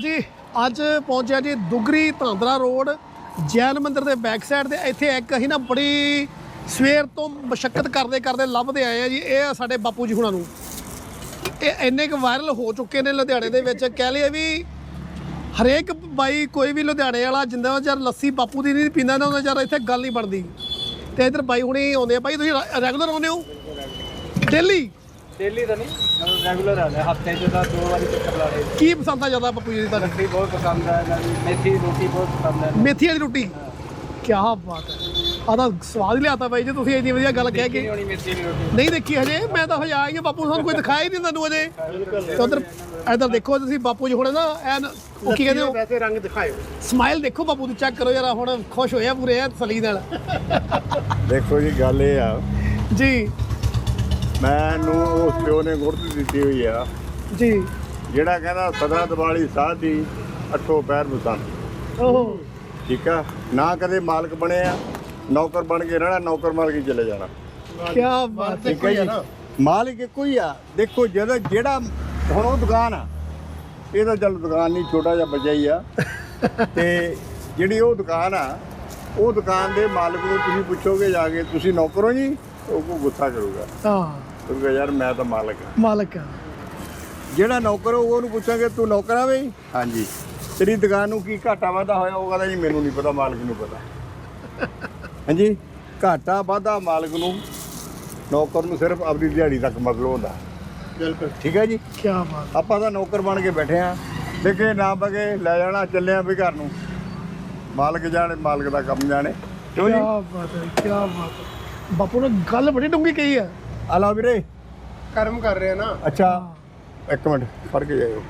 ਜੀ, ਅੱਜ ਪਹੁੰਚਿਆ ਜੀ ਦੁਗਰੀ ਧਾਂਦਰਾ ਰੋਡ, ਜੈਨ ਮੰਦਿਰ ਦੇ ਬੈਕ ਸਾਈਡ ਤੇ। ਇੱਥੇ ਇੱਕ ਅਸੀਂ ਨਾ ਬੜੀ ਸਵੇਰ ਤੋਂ ਮਸ਼ੱਕਤ ਕਰਦੇ ਕਰਦੇ ਲੱਭਦੇ ਆਏ ਆ ਜੀ। ਇਹ ਆ ਸਾਡੇ ਬਾਪੂ ਜੀ ਹੁਣਾਂ ਨੂੰ। ਇਹ ਇੰਨੇ ਕੁ ਵਾਇਰਲ ਹੋ ਚੁੱਕੇ ਨੇ ਲੁਧਿਆਣੇ ਦੇ ਵਿੱਚ। ਕਹਿ ਲਈਏ ਵੀ ਹਰੇਕ ਬਾਈ ਕੋਈ ਵੀ ਲੁਧਿਆਣੇ ਵਾਲਾ ਜਿੰਦਾ ਚਿਰ ਲੱਸੀ ਬਾਪੂ ਦੀ ਨਹੀਂ ਪੀਂਦਾ ਨਾ, ਉਹਨਾਂ ਚਿਰ ਇੱਥੇ ਗੱਲ ਨਹੀਂ ਬਣਦੀ। ਤੇ ਇਧਰ ਬਾਈ ਹੁਣੀ ਆਉਂਦੇ ਆ। ਬਾਈ, ਤੁਸੀਂ ਰੈਗੂਲਰ ਆਉਂਦੇ ਹੋ? ਡੇਲੀ? ਡੇਲੀ ਤਾਂ ਨਹੀਂ ਰੈਗੂਲਰ ਆ ਰਿਹਾ ਹਫ਼ਤੇ ਚ ਤਾਂ ਦੋ ਵਾਰੀ ਚੱਕਰ ਲਾ ਰਹੇ ਕੀ ਪਸੰਦ ਆ ਜ਼ਿਆਦਾ ਬਾਪੂ ਜੀ ਦੀ ਤੁਹਾਨੂੰ? ਲੱਸੀ ਬਹੁਤ ਪਸੰਦ ਹੈ ਇਹਨਾਂ ਦੀ ਮੇਥੀ ਰੋਟੀ ਬਹੁਤ ਪਸੰਦ ਹੈ ਮੇਥੀ ਵਾਲੀ ਰੋਟੀ? ਕੀ ਬਾਤ ਹੈ। ਆ ਤਾਂ ਸਵਾਦ ਹੀ ਲਿਆਤਾ ਬਾਈ ਜੀ ਤੁਸੀਂ ਇੰਨੀ ਵਧੀਆ ਗੱਲ ਕਹਿ ਨਹੀਂ ਕੇ। ਹੋਣੀ ਮੇਥੀ ਦੀ ਰੋਟੀ। ਨਹੀਂ ਦੇਖੀ ਹਜੇ ਮੈਂ ਤਾਂ ਹਜੇ ਆਈ ਹਾਂ ਬਾਪੂ ਸਾਨੂੰ ਕੋਈ ਦਿਖਾਇਆ ਹੀ ਨਹੀਂ ਤੁਹਾਨੂੰ ਅਜੇ ਉਧਰ ਇਧਰ ਦੇਖੋ ਤੁਸੀਂ ਬਾਪੂ ਜੀ ਹੁਣੇ ਨਾ ਐਨ ਉਹ ਕੀ ਕਹਿੰਦੇ ਹੋ? ਵੈਸੇ ਰੰਗ ਦਿਖਾਇਓ। ਸਮਾਈਲ ਦੇਖੋ ਬਾਪੂ ਦੀ ਚੈੱਕ ਕਰੋ ਯਾਰ ਹੁਣ ਖੁਸ਼ ਹੋਇਆ ਪੂਰੇ ਐ ਤਸਲੀ ਨਾਲ। ਦੇਖੋ ਜੀ ਗੱਲ ਇਹ ਆ। ਜੀ। ਮੈਨੂੰ ਉਸ ਪਿਓ ਨੇ ਗੁਰਤ ਦਿੱਤੀ ਹੋਈ ਆ। ਜੀ। ਜਿਹੜਾ ਕਹਿੰਦਾ ਸਦਾ ਦਿਵਾਲੀ ਸਾਧ ਅੱਠੋ ਪੈਰ ਬਸੰਤ ਓਹ। ਠੀਕ ਆ? ਨਾ ਕਦੇ ਮਾਲਕ ਬਣਿਆ ਨੌਕਰ ਬਣ ਕੇ ਰਹਿਣਾ ਨੌਕਰ ਮਾਰ ਕੇ ਚਲੇ ਜਾਣਾ। ਕੀ ਬਾਤ ਹੈ। ਹੈ ਮਾਲਕ ਇੱਕੋ ਹੀ ਆ। ਦੇਖੋ ਜਦੋਂ ਜਿਹੜਾ ਹੁਣ ਉਹ ਦੁਕਾਨ ਆ ਇਹ ਤਾਂ ਚੱਲ ਦੁਕਾਨ ਨਹੀਂ ਛੋਟਾ ਜਿਹਾ ਬੱਚਾ ਹੀ ਆ। ਤੇ ਜਿਹੜੀ ਉਹ ਦੁਕਾਨ ਆ ਉਹ ਦੁਕਾਨ ਦੇ ਮਾਲਕ ਨੂੰ ਤੁਸੀਂ ਪੁੱਛੋਗੇ ਜਾ ਕੇ ਤੁਸੀਂ ਨੌਕਰ ਹੋ ਜੀ? ਉਹ ਕੋ ਗੁੱਸਾ ਕਰੂਗਾ। ਹਾਂ। ਕਿਉਂਕਿ ਯਾਰ ਮੈਂ ਤਾਂ ਮਾਲਕ ਆ ਮਾਲਕ ਆ। ਜਿਹੜਾ ਨੌਕਰ ਹੋਊ ਉਹਨੂੰ ਪੁੱਛਾਂਗੇ ਤੂੰ ਨੌਕਰ ਆ ਬਈ? ਹਾਂਜੀ। ਤੇਰੀ ਦੁਕਾਨ ਨੂੰ ਕੀ ਘਾਟਾ ਵਾਧਾ ਹੋਇਆ? ਉਹ ਕਹਿੰਦਾ ਜੀ ਮੈਨੂੰ ਨਹੀਂ ਪਤਾ ਮਾਲਕ ਨੂੰ ਪਤਾ। ਹਾਂਜੀ? ਘਾਟਾ ਵਾਧਾ ਮਾਲਕ ਨੂੰ ਨੌਕਰ ਨੂੰ ਸਿਰਫ ਆਪਣੀ ਦਿਹਾੜੀ ਤੱਕ ਮਤਲਬ ਹੁੰਦਾ। ਬਿਲਕੁਲ। ਠੀਕ ਹੈ ਜੀ? ਕੀ ਬਾਤ। ਆਪਾਂ ਤਾਂ ਨੌਕਰ ਬਣ ਕੇ ਬੈਠੇ ਆ ਦੇਖੇ ਨਾ ਬਗੇ ਲੈ ਜਾਣਾ ਚੱਲੇ ਆ ਵੀ ਘਰ ਨੂੰ। ਮਾਲਕ ਜਾਣੇ ਮਾਲਕ ਦਾ ਕੰਮ ਜਾਣੇ। ਕਿਉਂ ਕੀ ਜੀ ਬਾਤ ਹੈ ਕੀ ਬਾਤ ਹੈ। ਬਾਪੂ ਨੇ ਗੱਲ ਬੜੀ ਡੂੰਗੀ ਕਹੀ ਆ ਆ ਲਓ ਵੀਰੇ। ਕਰਮ ਕਰ ਰਹੇ ਨਾ। ਅੱਛਾ। ਇੱਕ ਮਿੰਟ ਫੜ ਕੇ ਜਾਇਓ।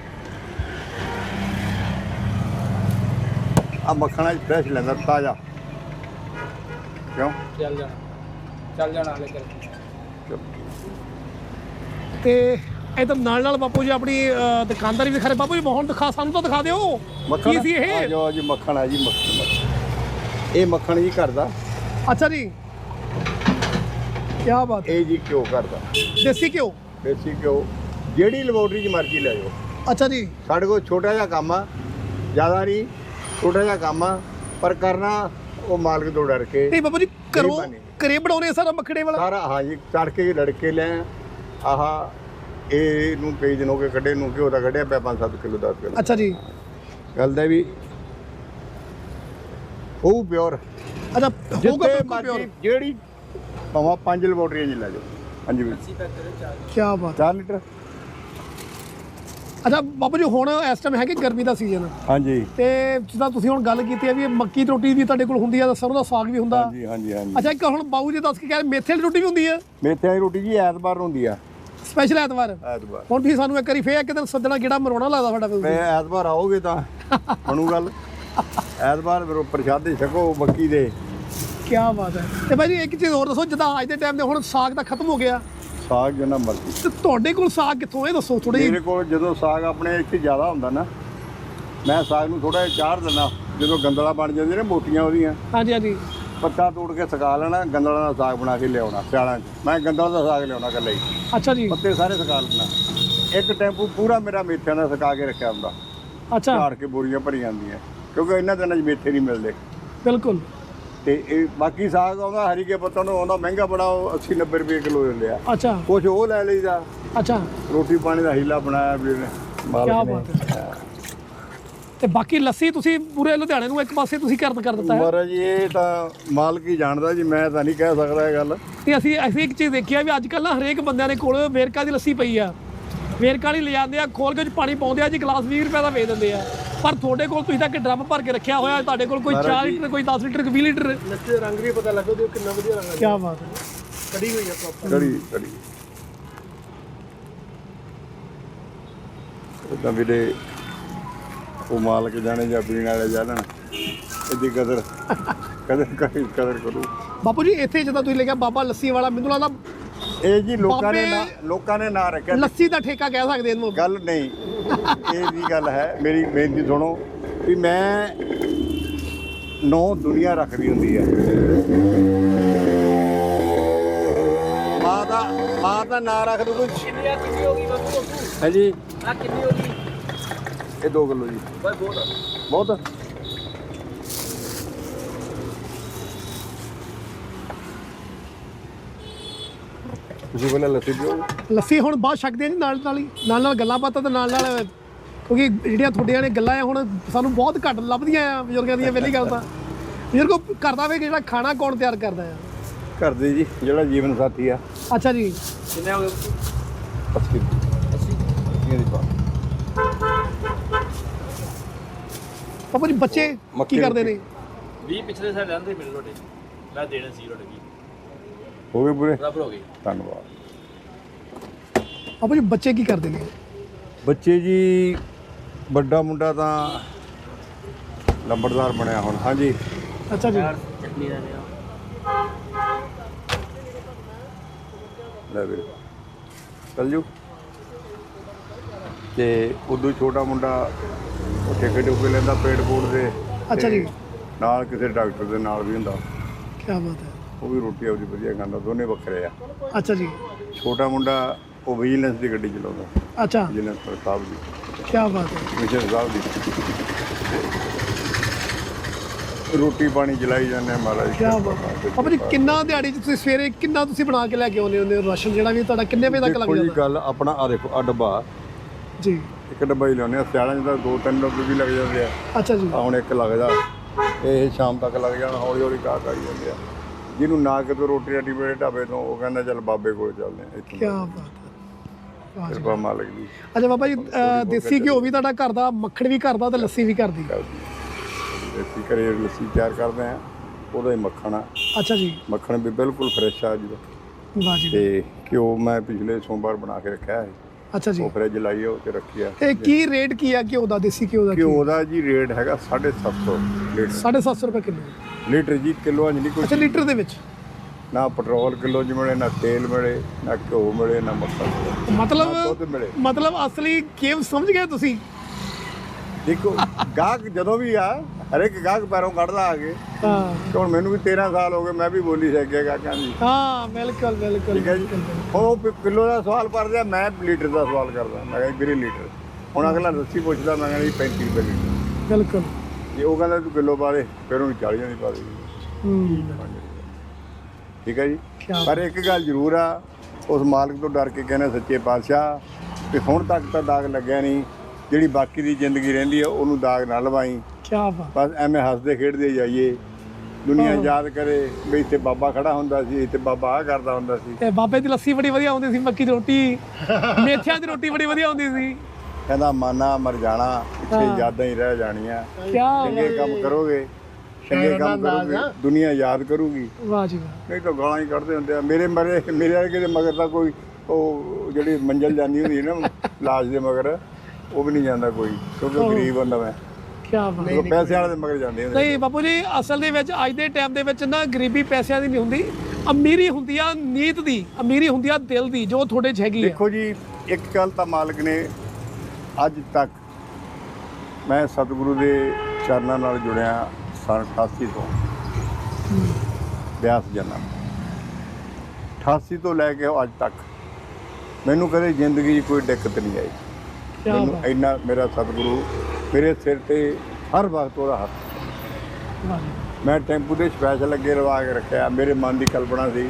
ਆ ਮੱਖਣਾ ਫਰੈਸ਼ ਲੈਂਦਾ ਤਾਜ਼ਾ। ਕਿਉਂ? ਚੱਲ ਜਾਣਾ। ਚੱਲ ਜਾਣਾ ਹਲੇ ਕਰ ਤੇ ਇਧਰ ਨਾਲ ਨਾਲ ਬਾਪੂ ਜੀ ਆਪਣੀ ਦੁਕਾਨਦਾਰੀ ਵੀ ਖਰੇ। ਬਾਪੂ ਜੀ ਹੁਣ ਦਿਖਾ ਸਾਨੂੰ ਤਾਂ ਦਿਖਾ ਦਿਓ। ਕੀ ਸੀ ਆ ਇਹ ਜਾਓ ਜੀ ਮੱਖਣ ਆ ਜੀ ਮੱਖਣ ਮੱਖਣ। ਇਹ ਮੱਖਣ ਜੀ ਘਰ ਦਾ। ਅੱਛਾ ਜੀ। ਕੀ ਬਾਤ ਹੈ। ਇਹ ਜੀ ਘਿਓ ਘਰ ਦਾ ਦੇਸੀ ਘਿਓ? ਦੇਸੀ ਘਿਓ। ਜਿਹੜੀ ਲੈਬੋਰਟਰੀ 'ਚ ਮਰਜ਼ੀ ਲੈ ਜਾਓ। ਅੱਛਾ ਜੀ। ਸਾਡੇ ਕੋਲ ਛੋਟਾ ਜਿਹਾ ਕੰਮ ਆ ਜ਼ਿਆਦਾ ਨਹੀਂ ਛੋਟਾ ਜਿਹਾ ਕੰਮ ਆ ਪਰ ਕਰਨਾ ਉਹ ਮਾਲਕ ਤੋਂ ਡਰ ਕੇ ਨਹੀਂ ਬਾਬਾ ਜੀ ਕਰੋ ਬਣੀ। ਘਰੇ ਬਣਾਉਣੇ ਸਾਰਾ ਮੱਖੜੇ ਵਾਲਾ? ਸਾਰਾ ਹਾਂ ਜੀ ਤੜਕੇ ਲੜਕੇ ਲੈ ਆਹ ਇਹ ਨੂੰ ਕਈ ਦਿਨ ਹੋ ਗਏ ਕੱਢੇ ਨੂੰ ਘਿਓ ਦਾ ਕੱਢਿਆ ਪਿਆ 5-7 ਕਿਲੋ 10 ਕਿਲੋ। ਅੱਛਾ ਜੀ। ਗੱਲ ਦਾ ਵੀ ਉਹ ਪਿਓਰ। ਅੱਛਾ ਹੋਊਗਾ ਬਿਲਕੁਲ ਪਿਓਰ। ਜਿਹੜੀ ਭਾਵੇਂ ਪੰਜ ਲੈਬੋਰਟਰੀਆਂ ਜੀ ਲੈ ਜਾਓ। ਹਾਂਜੀ ਵੀ ਕੀ ਬਾਤ। 4 ਲੀਟਰ। ਅੱਛਾ ਬਾਬਾ ਜੀ ਹੁਣ ਇਸ ਟਾਈਮ ਹੈ ਕਿ ਗਰਮੀ ਦਾ ਸੀਜ਼ਨ ਹਾਂਜੀ। ਤੇ ਜਿੱਦਾਂ ਤੁਸੀਂ ਹੁਣ ਗੱਲ ਕੀਤੀ ਹੈ ਵੀ ਇਹ ਮੱਕੀ ਦੀ ਰੋਟੀ ਵੀ ਤੁਹਾਡੇ ਕੋਲ ਹੁੰਦੀ ਆ ਸਰੋਂ ਦਾ ਸਾਗ ਵੀ ਹੁੰਦਾ। ਹਾਂਜੀ ਹਾਂਜੀ ਹਾਂਜੀ। ਅੱਛਾ ਇੱਕ ਹੁਣ ਬਾਊ ਜੀ ਦੱਸ ਕੇ ਕਹਿੰਦੇ ਮੇਥੇ ਵਾਲੀ ਰੋਟੀ ਵੀ ਹੁੰਦੀ ਆ ਮੇਥਿਆਂ ਦੀ ਰੋਟੀ ਜੀ ਐਤਵਾਰ ਨੂੰ ਹੁੰਦੀ ਆ। ਸਪੈਸ਼ਲ ਐਤਵਾਰ। ਐਤਵਾਰ। ਹੁਣ ਤੁਸੀਂ ਸਾਨੂੰ ਇੱਕ ਵਾਰੀ ਫੇਰ ਇੱਕ ਦਿਨ ਸੱਦਣਾ ਗੇੜਾ ਮਰਵਾਉਣਾ ਲੱਗਦਾ ਸਾਡਾ ਤੇ ਤੁਸੀਂ ਐਤਵਾਰ ਆਓਗੇ ਤਾਂ ਬਣੂ ਗੱਲ। ਐਤਵਾਰ ਫਿਰ ਉਹ ਪ੍ਰਸ਼ਾਦੇ ਛਕੋ ਮੱਕੀ ਦੇ। ਕੀ ਬਾਤ ਹੈ। ਤੇ ਭਾਈ ਜੀ ਇੱਕ ਚੀਜ਼ ਹੋਰ ਦੱਸੋ ਜਿੱਦਾਂ ਅੱਜ ਦੇ ਟਾਈਮ ਤੇ ਹੁਣ ਸਾਗ ਤਾਂ ਖਤਮ ਹੋ ਗਿਆ। ਸਾਗ ਜਿੰਨਾ ਮਰਜ਼ੀ। ਤੇ ਤੁਹਾਡੇ ਕੋਲ ਸਾਗ ਕਿੱਥੋਂ ਇਹ ਦੱਸੋ ਥੋੜੀ ਮੇਰੇ ਕੋਲ ਜਦੋਂ ਸਾਗ ਆਪਣੇ ਇੱਥੇ ਜ਼ਿਆਦਾ ਹੁੰਦਾ ਨਾ ਮੈਂ ਸਾਗ ਨੂੰ ਥੋੜਾ ਜਿਹਾ ਚਾਰ ਦਿੰਦਾ। ਜਦੋਂ ਗੰਦਲਾ ਬਣ ਜਾਂਦੇ ਨੇ ਮੋਟੀਆਂ ਉਹਦੀਆਂ। ਹਾਂਜੀ ਹਾਂਜੀ। ਪੱਤਾ ਤੋੜ ਕੇ ਸੁਕਾ ਲੈਣਾ ਗੰਦਲਾ ਦਾ ਸਾਗ ਬਣਾ ਕੇ ਲਿਆਉਣਾ ਸਿਆਲਾਂ 'ਚ। ਮੈਂ ਗੰਦਲਾ ਦਾ ਸਾਗ ਲਿਆਉਣਾ ਇਕੱਲੇ ਹੀ। ਅੱਛਾ ਜੀ। ਪੱਤੇ ਸਾਰੇ ਸੁਕਾ ਲੈਣਾ। ਇੱਕ ਟੈਂਪੂ ਪੂਰਾ ਮੇਰਾ ਮੇਥਿਆਂ ਦਾ ਸੁਕਾ ਕੇ ਰੱਖਿਆ ਹੁੰਦਾ। ਅੱਛਾ। ਝਾੜ ਕੇ ਬੋਰੀਆਂ ਭਰੀ ਜਾਂਦੀਆਂ। ਕਿਉਂਕਿ ਇਹਨਾਂ ਦਿਨਾਂ 'ਚ ਮੇਥੇ ਨਹੀਂ ਮਿਲਦੇ। ਬਿਲਕੁਲ। ਤੇ ਇਹ ਬਾਕੀ ਸਾਗ ਆਉਂਦਾ ਹਰੀ ਕੇ ਪੱਤਾ ਨੂੰ ਆਉਂਦਾ ਮਹਿੰਗਾ ਬੜਾ ਉਹ 80 90 ਰੁਪਏ ਕਿਲੋ ਦਿੰਦੇ ਆ। ਅੱਛਾ। ਕੁਝ ਉਹ ਲੈ ਲਈਦਾ। ਅੱਛਾ। ਰੋਟੀ ਪਾਣੀ ਦਾ ਹੀਲਾ ਬਣਾਇਆ ਵੀਰ ਨੇ ਮਾਲਕ ਕਿਆ ਨੇ। ਬਾਤ ਹੈ। ਤੇ ਬਾਕੀ ਲੱਸੀ ਤੁਸੀਂ ਪੂਰੇ ਲੁਧਿਆਣੇ ਨੂੰ ਇੱਕ ਪਾਸੇ ਤੁਸੀਂ ਕਰ ਕਰ ਦਿੱਤਾ ਹੈ। ਮਹਾਰਾਜ ਜੀ ਇਹ ਤਾਂ ਮਾਲਕ ਹੀ ਜਾਣਦਾ ਜੀ ਮੈਂ ਤਾਂ ਨਹੀਂ ਕਹਿ ਸਕਦਾ ਇਹ ਗੱਲ। ਤੇ ਅਸੀਂ ਅਸੀਂ ਇੱਕ ਚੀਜ਼ ਦੇਖੀ ਆ ਵੀ ਅੱਜ ਕੱਲ ਨਾ ਹਰੇਕ ਬੰਦਿਆਂ ਦੇ ਕੋਲ ਵੇਰਕਾ ਦੀ ਲੱਸੀ ਪਈ ਆ। ਵੇਰਕਾ ਵਾਲੀ ਲੈ ਜਾਂਦੇ ਆ ਖੋਲ ਕੇ 'ਚ ਪਾਣੀ ਪਾਉਂਦੇ ਆ ਜੀ ਗਲਾਸ 20 ਰੁਪਏ ਦਾ ਵੇਚ ਦਿੰਦੇ ਆ। ਪਰ ਤੁਹਾਡੇ ਕੋਲ ਤੁਸੀਂ ਤਾਂ ਇੱਕ ਡਰਮ ਭਰ ਕੇ ਰੱਖਿਆ ਹੋਇਆ ਤੁਹਾਡੇ ਕੋਲ ਕੋਈ 4 ਲੀਟਰ ਕੋਈ 10 ਲੀਟਰ ਕੋਈ 20 ਲੀਟਰ। ਲੱਸੀ ਦਾ ਰੰਗ ਵੀ ਪਤਾ ਲੱਗਦਾ ਕਿੰਨਾ ਵਧੀਆ ਰੰਗ ਕੀ ਬਾਤ ਹੈ। ਕੜੀ ਹੋਈ ਆ ਪ੍ਰੋਪਰ ਕੜੀ ਕੜੀ। ਉਦਾਂ ਵੀਰੇ ਉਹ ਮਾਲਕ ਜਾਣੇ ਜਾਂ ਪੀਣ ਵਾਲੇ ਜਾਣਨ ਇਹਦੀ ਕਦਰ ਕਦਰ ਕਰੀ ਕਦਰ ਕਰੂ। ਬਾਪੂ ਜੀ ਇੱਥੇ ਜਦੋਂ ਤੁਸੀਂ ਲਿਖਿਆ ਬਾਬਾ ਲੱਸੀ ਵਾਲਾ ਮੈਨੂੰ ਲੱਗਦਾ ਇਹ ਜੀ ਲੋਕਾਂ ਨੇ ਬਾਬੇ- ਨਾ ਲੋਕਾਂ ਨੇ ਨਾਂ ਰੱਖਿਆ ਲੱਸੀ ਦਾ ਠੇਕਾ ਕਹਿ ਸਕਦੇ ਇਹਨੂੰ। ਗੱਲ ਨਹੀਂ। ਇਹ ਵੀ ਗੱਲ ਹੈ ਮੇਰੀ ਬੇਨਤੀ ਸੁਣੋ ਵੀ ਮੈਂ ਨੌ ਦੁਨੀਆ ਰੱਖਦੀ ਹੁੰਦੀ ਹੈ ਮਾਂ ਦਾ ਮਾਂ ਦਾ ਨਾਂ ਰੱਖ ਦੂ ਕੋਈ ਕਿੰਨੀ ਆ ਕਿੰਨੀ ਹੋ ਗਈ ਬਾਬੂ ਹਾਂਜੀ। ਆ ਕਿੰਨੀ ਹੋ ਗਈ? ਇਹ 2 ਕਿਲੋ ਜੀ। ਬਹੁਤ ਆ। ਬਹੁਤ ਤੁਸੀਂ ਪਹਿਲਾਂ ਲੱਸੀ ਪੀਓ। ਲੱਸੀ ਹੁਣ ਬਹੁਤ ਛਕਦੇ ਜੀ ਨਾਲ ਨਾਲ ਹੀ ਨਾਲ ਨਾਲ ਗੱਲਾਂ ਬਾਤਾਂ ਤੇ ਨਾਲ ਨਾਲ ਕਿਉਂਕਿ ਜਿਹੜੀਆਂ ਤੁਹਾਡੀਆਂ ਨੇ ਗੱਲਾਂ ਆ ਹੁਣ ਸਾਨੂੰ ਬਹੁਤ ਘੱਟ ਲੱਭਦੀਆਂ ਆ ਬਜ਼ੁਰਗਾਂ ਦੀਆਂ ਪਹਿਲੀ ਗੱਲ ਤਾਂ। ਬਜ਼ੁਰਗੋ ਕਰਦਾ ਵੇ ਜਿਹੜਾ ਖਾਣਾ ਕੌਣ ਤਿਆਰ ਕਰਦਾ ਆ? ਘਰ ਦੇ ਜੀ ਜਿਹੜਾ ਜੀਵਨ ਸਾਥੀ ਆ। ਅੱਛਾ ਜੀ। ਕਿੰਨੇ ਹੋ ਗਏ 80 80 ਦੀ ਪਾ ਪਾਪਾ ਜੀ ਬੱਚੇ ਕੀ ਕਰਦੇ ਨੇ? 20 ਪਿਛਲੇ ਸਾਲ ਰਹਿੰਦੇ ਮੇਰੇ ਲੋਟੇ ਮੈਂ ਦੇਣੇ ਸੀ 20 ਹੋ ਗਏ ਪੂਰੇ। ਬਰਾਬਰ ਹੋ ਗਏ। ਧੰਨਵਾਦ। ਜੀ ਬੱਚੇ ਕੀ ਕਰਦੇ ਨੇ? ਬੱਚੇ ਜੀ ਵੱਡਾ ਮੁੰਡਾ ਤਾਂ ਲੰਬੜਦਾਰ ਬਣਿਆ ਹੁਣ ਹਾਂਜੀ। ਅੱਛਾ ਜੀ। ਚਟਨੀ ਦਾ ਲਿਆ ਲੈ ਚੱਲ ਜੂ। ਤੇ ਉਦੋਂ ਛੋਟਾ ਮੁੰਡਾ ਉਹ ਠੇਕੇ ਠੁਕੇ ਲੈਂਦਾ ਪੇਟ ਪੂੜ ਦੇ। ਅੱਛਾ ਜੀ। ਨਾਲ ਕਿਸੇ ਡਾਕਟਰ ਦੇ ਨਾਲ ਵੀ ਹੁੰਦਾ। ਕੀ ਬਾਤ ਹੈ। ਉਹ ਵੀ ਰੋਟੀ ਆਪਦੀ ਵਧੀਆ ਖਾਂਦਾ ਦੋਨੇ ਵੱਖਰੇ ਆ। ਅੱਛਾ ਜੀ। ਛੋਟਾ ਮੁੰਡਾ ਉਹ ਵਿਜੀਲੈਂਸ ਦੀ ਗੱਡੀ ਚਲਾਉਂਦਾ। ਅੱਛਾ। ਵਿਜੀਲੈਂਸ ਸਾਹਿਬ ਦੀ ਕੀ ਬਾਤ ਹੈ। ਕਮਿਸ਼ਨ ਸਾਹਿਬ ਦੀ ਰੋਟੀ ਪਾਣੀ ਜਲਾਈ ਜਾਂਦੇ ਮਹਾਰਾਜ। ਕੀ ਬਾਤ ਹੈ। ਜੀ ਕਿੰਨਾ ਦਿਹਾੜੀ ਚ ਤੁਸੀਂ ਸਵੇਰੇ ਕਿੰਨਾ ਤੁਸੀਂ ਬਣਾ ਕੇ ਲੈ ਕੇ ਆਉਂਦੇ ਹੁੰਦੇ ਹੋ ਰਾਸ਼ਨ? ਜਿਹੜਾ ਵੀ ਤੁਹਾਡਾ ਕਿੰਨੇ ਵਜੇ ਤੱਕ ਲੱਗ ਜੀ ਜਾਂਦਾ? ਗੱਲ ਆਪਣਾ ਆ ਦੇਖੋ ਆ ਡੱਬਾ। ਜੀ। ਇੱਕ ਡੱਬਾ ਹੀ ਲਾਉਂਦੇ ਆ ਸਿਆਲਾਂ 'ਚ ਤਾਂ ਦੋ ਤਿੰਨ ਡੱਬੇ ਵੀ ਲੱਗ ਜਾਂਦੇ ਆ। ਅੱਛਾ ਜੀ। ਹੁਣ ਇੱਕ ਲੱਗਦਾ ਇਹ ਸ਼ਾਮ ਤੱਕ ਲੱਗ ਜਾਣਾ ਹੌਲੀ ਹੌਲੀ ਕਾ ਕਰੀ ਜਾਂਦੇ ਆ। ਜਿਹਨੂੰ ਨਾ ਕਿਤੋਂ ਰੋਟੀ ਰਾਟੀ ਮੇਰੇ ਢਾਬੇ ਤੋਂ ਉਹ ਕਹਿੰਦਾ ਚੱਲ ਬਾਬੇ ਕੋਲ ਚੱਲਦੇ ਆ ਕੀ ਇੱਥੇ ਬਾਤ ਹੈ। ਕਿਰਪਾ ਮਾਲਕ ਦੀ। ਅੱਛਾ ਬਾਬਾ ਜੀ ਦੇਸੀ ਘਿਓ ਵੀ ਤੁਹਾਡਾ ਘਰ ਦਾ ਮੱਖਣ ਵੀ ਘਰ ਦਾ ਤੇ ਲੱਸੀ ਵੀ ਘਰ ਦੀ। ਦੇਸੀ ਘਰੇ ਲੱਸੀ ਤਿਆਰ ਕਰਦੇ ਆ ਉਹਦਾ ਹੀ ਮੱਖਣ ਆ। ਅੱਛਾ ਜੀ। ਮੱਖਣ ਵੀ ਬਿਲਕੁਲ ਫਰੈਸ਼ ਆ ਜੀ ਦਾ। ਵਾਹ ਜੀ ਤੇ ਘਿਓ ਮੈਂ ਪਿਛਲੇ ਸੋਮਵਾਰ ਬਣਾ ਕੇ ਰੱਖਿਆ ਹੈ। ਅੱਛਾ ਜੀ। ਉਹ ਫਰਿੱਜ ਲਾਈ ਉਹ ਤੇ ਰੱਖੀ ਆ ਇਹ ਕੀ ਰੇਟ ਕੀ ਆ ਘਿਓ ਦਾ ਦੇਸੀ ਘਿਓ ਦਾ ਘਿਓ ਦਾ ਜੀ ਰੇਟ ਹੈਗਾ 750 ਲੀਟਰ। 750 ਰੁਪਏ ਕਿਲੋ। ਲੀਟਰ ਜੀ ਕਿਲੋਆਂ 'ਚ ਨਹੀਂ ਅੱਛਾ ਕੋਈ ਲੀਟਰ ਦੇ ਵਿੱਚ? ਨਾ ਪੈਟਰੋਲ ਕਿਲੋ 'ਚ ਮਿਲੇ ਨਾ ਤੇਲ ਮਿਲੇ ਨਾ ਘਿਓ ਮਿਲੇ ਨਾ ਮੱਖਣ ਮਿਲੇ। ਮਤਲਬ ਮਿਲੇ। ਮਤਲਬ ਅਸਲੀ ਗੇਮ ਸਮਝ ਗਏ ਤੁਸੀਂ? ਦੇਖੋ ਗਾਹਕ ਜਦੋਂ ਵੀ ਆ ਹਰੇਕ ਗਾਹਕ ਪੈਰੋਂ ਕੱਢਦਾ ਆ ਕੇ। ਹਾਂ। ਤੇ ਹੁਣ ਮੈਨੂੰ ਵੀ 13 ਸਾਲ ਹੋ ਗਏ ਮੈਂ ਵੀ ਬੋਲੀ ਸਿੱਖਿਆ ਗਾਹਕਾਂ ਦੀ। ਹਾਂ ਬਿਲਕੁਲ ਬਿਲਕੁਲ ਠੀਕ ਹੈ ਜੀ। ਹੁਣ ਉਹ ਪ- ਕਿਲੋ ਦਾ ਸਵਾਲ ਕਰਦਾ ਮੈਂ ਲੀਟਰ ਦਾ ਸਵਾਲ ਕਰਦਾ। ਮੈਂ ਕਹਿੰਦਾ ਵੀਰੇ ਲੀਟਰ। ਹੁਣ ਅਗਲਾ ਰੱਸੀ ਪੁੱਛਦਾ ਮੈਂ ਕਹਿੰਦਾ ਜੀ 35 ਰੁਪਏ ਲੀਟਰ। ਬਿਲਕੁਲ। ਜੇ ਉਹ ਕਹਿੰਦਾ ਤੂੰ ਕਿਲੋ ਪਾ ਦੇ ਫਿਰ ਉਹਨੂੰ 40 ਦੀ ਪਾ ਦੇ। ਠੀਕ ਹੈ ਜੀ? ਪਰ ਇੱਕ ਗੱਲ ਜ਼ਰੂਰ ਆ ਉਸ ਮਾਲਕ ਤੋਂ ਡਰ ਕੇ ਕਹਿੰਦੇ ਸੱਚੇ ਪਾਤਸ਼ਾਹ ਕਿ ਹੁਣ ਤੱਕ ਤਾਂ ਦਾਗ ਲੱਗਿਆ ਨਹੀਂ ਜਿਹੜੀ ਬਾਕੀ ਦੀ ਜ਼ਿੰਦਗੀ ਰਹਿੰਦੀ ਆ ਉਹਨੂੰ ਦਾਗ ਨਾ ਲਵਾਈ। ਕੀ ਬਾਤ। ਬਸ ਐਵੇਂ ਹੱਸਦੇ ਖੇਡਦੇ ਜਾਈਏ। ਦੁਨੀਆ ਯਾਦ ਕਰੇ ਵੀ ਇੱਥੇ ਬਾਬਾ ਖੜਾ ਹੁੰਦਾ ਸੀ ਇੱਥੇ ਬਾਬਾ ਆ ਕਰਦਾ ਹੁੰਦਾ ਸੀ। ਤੇ ਬਾਬੇ ਦੀ ਲੱਸੀ ਬੜੀ ਵਧੀਆ ਆਉਂਦੀ ਸੀ ਮੱਕੀ ਦੀ ਰੋਟੀ। ਮੇਥਿਆਂ ਦੀ ਰੋਟੀ ਬੜੀ ਵਧੀਆ ਆਉਂਦੀ ਸੀ। ਕਹਿੰਦਾ ਮਾਨਾ ਮਰ ਜਾਣਾ। ਇੱਥੇ ਯਾਦਾਂ ਹੀ ਰਹਿ ਜਾਣੀਆਂ। ਕੀ ਚੰਗੇ ਕੰਮ ਕਰੋਗੇ ਚੰਗੇ ਕੰਮ ਕਰੋਗੇ ਦੁਨੀਆ ਯਾਦ ਕਰੂਗੀ। ਵਾਹ ਜੀ ਵਾਹ। ਨਹੀਂ ਤਾਂ ਗਾਲਾਂ ਹੀ ਕੱਢਦੇ ਹੁੰਦੇ ਆ। ਮੇਰੇ ਮਰੇ ਮੇਰੇ ਵਰਗੇ ਦੇ ਮਗਰ ਤਾਂ ਕੋਈ ਉਹ ਜਿਹੜੀ ਮੰਜ਼ਲ ਜਾਂਦੀ ਹੁੰਦੀ ਹੈ ਨਾ ਲਾਸ਼ ਦੇ ਮਗਰ ਉਹ ਵੀ ਨਹੀਂ ਜਾਂਦਾ ਕੋਈ ਕਿਉਂਕਿ ਗਰੀਬ ਬੰਦਾ ਮੈਂ। ਕੀ ਬਾਤ ਉਹ ਪੈਸੇ ਵਾਲੇ ਦੇ ਮਗਰ ਜਾਂਦੇ ਹੁੰਦੇ ਨਹੀਂ ਬਾਪੂ ਜੀ ਅਸਲ ਦੇ ਵਿੱਚ ਅੱਜ ਦੇ ਟਾਈਮ ਦੇ ਵਿੱਚ ਨਾ ਗਰੀਬੀ ਪੈਸਿਆਂ ਦੀ ਨਹੀਂ ਹੁੰਦੀ ਅਮੀਰੀ ਹੁੰਦੀ ਆ ਨੀਤ ਦੀ ਅਮੀਰੀ ਹੁੰਦੀ ਆ ਦਿਲ ਦੀ ਜੋ ਤੁਹਾਡੇ 'ਚ ਹੈਗੀ ਆ। ਦੇਖੋ ਜੀ ਇੱਕ ਗੱਲ ਤਾਂ ਮਾਲਕ ਨੇ ਅੱਜ ਤੱਕ ਮੈਂ ਸਤਿਗੁਰੂ ਦੇ ਚਰਨਾਂ ਨਾਲ ਜੁੜਿਆ ਸਨ 88 ਤੋਂ। ਬਿਆਸ ਜਨਮ। 88 ਤੋਂ ਲੈ ਕੇ ਅੱਜ ਤੱਕ ਮੈਨੂੰ ਕਦੇ ਜ਼ਿੰਦਗੀ 'ਚ ਕੋਈ ਦਿੱਕਤ ਨਹੀਂ ਆਈ। ਮੈਨੂੰ ਇੰਨਾ ਮੇਰਾ ਸਤਿਗੁਰੂ ਮੇਰੇ ਸਿਰ ਤੇ ਹਰ ਵਕਤ ਉਹਦਾ ਹੱਥ ਮੈਂ ਟੈਂਪੂ ਦੇ ਸਪੈਸ਼ਲ ਅੱਗੇ ਰਵਾ ਕੇ ਰੱਖਿਆ ਮੇਰੇ ਮਨ ਦੀ ਕਲਪਨਾ ਸੀ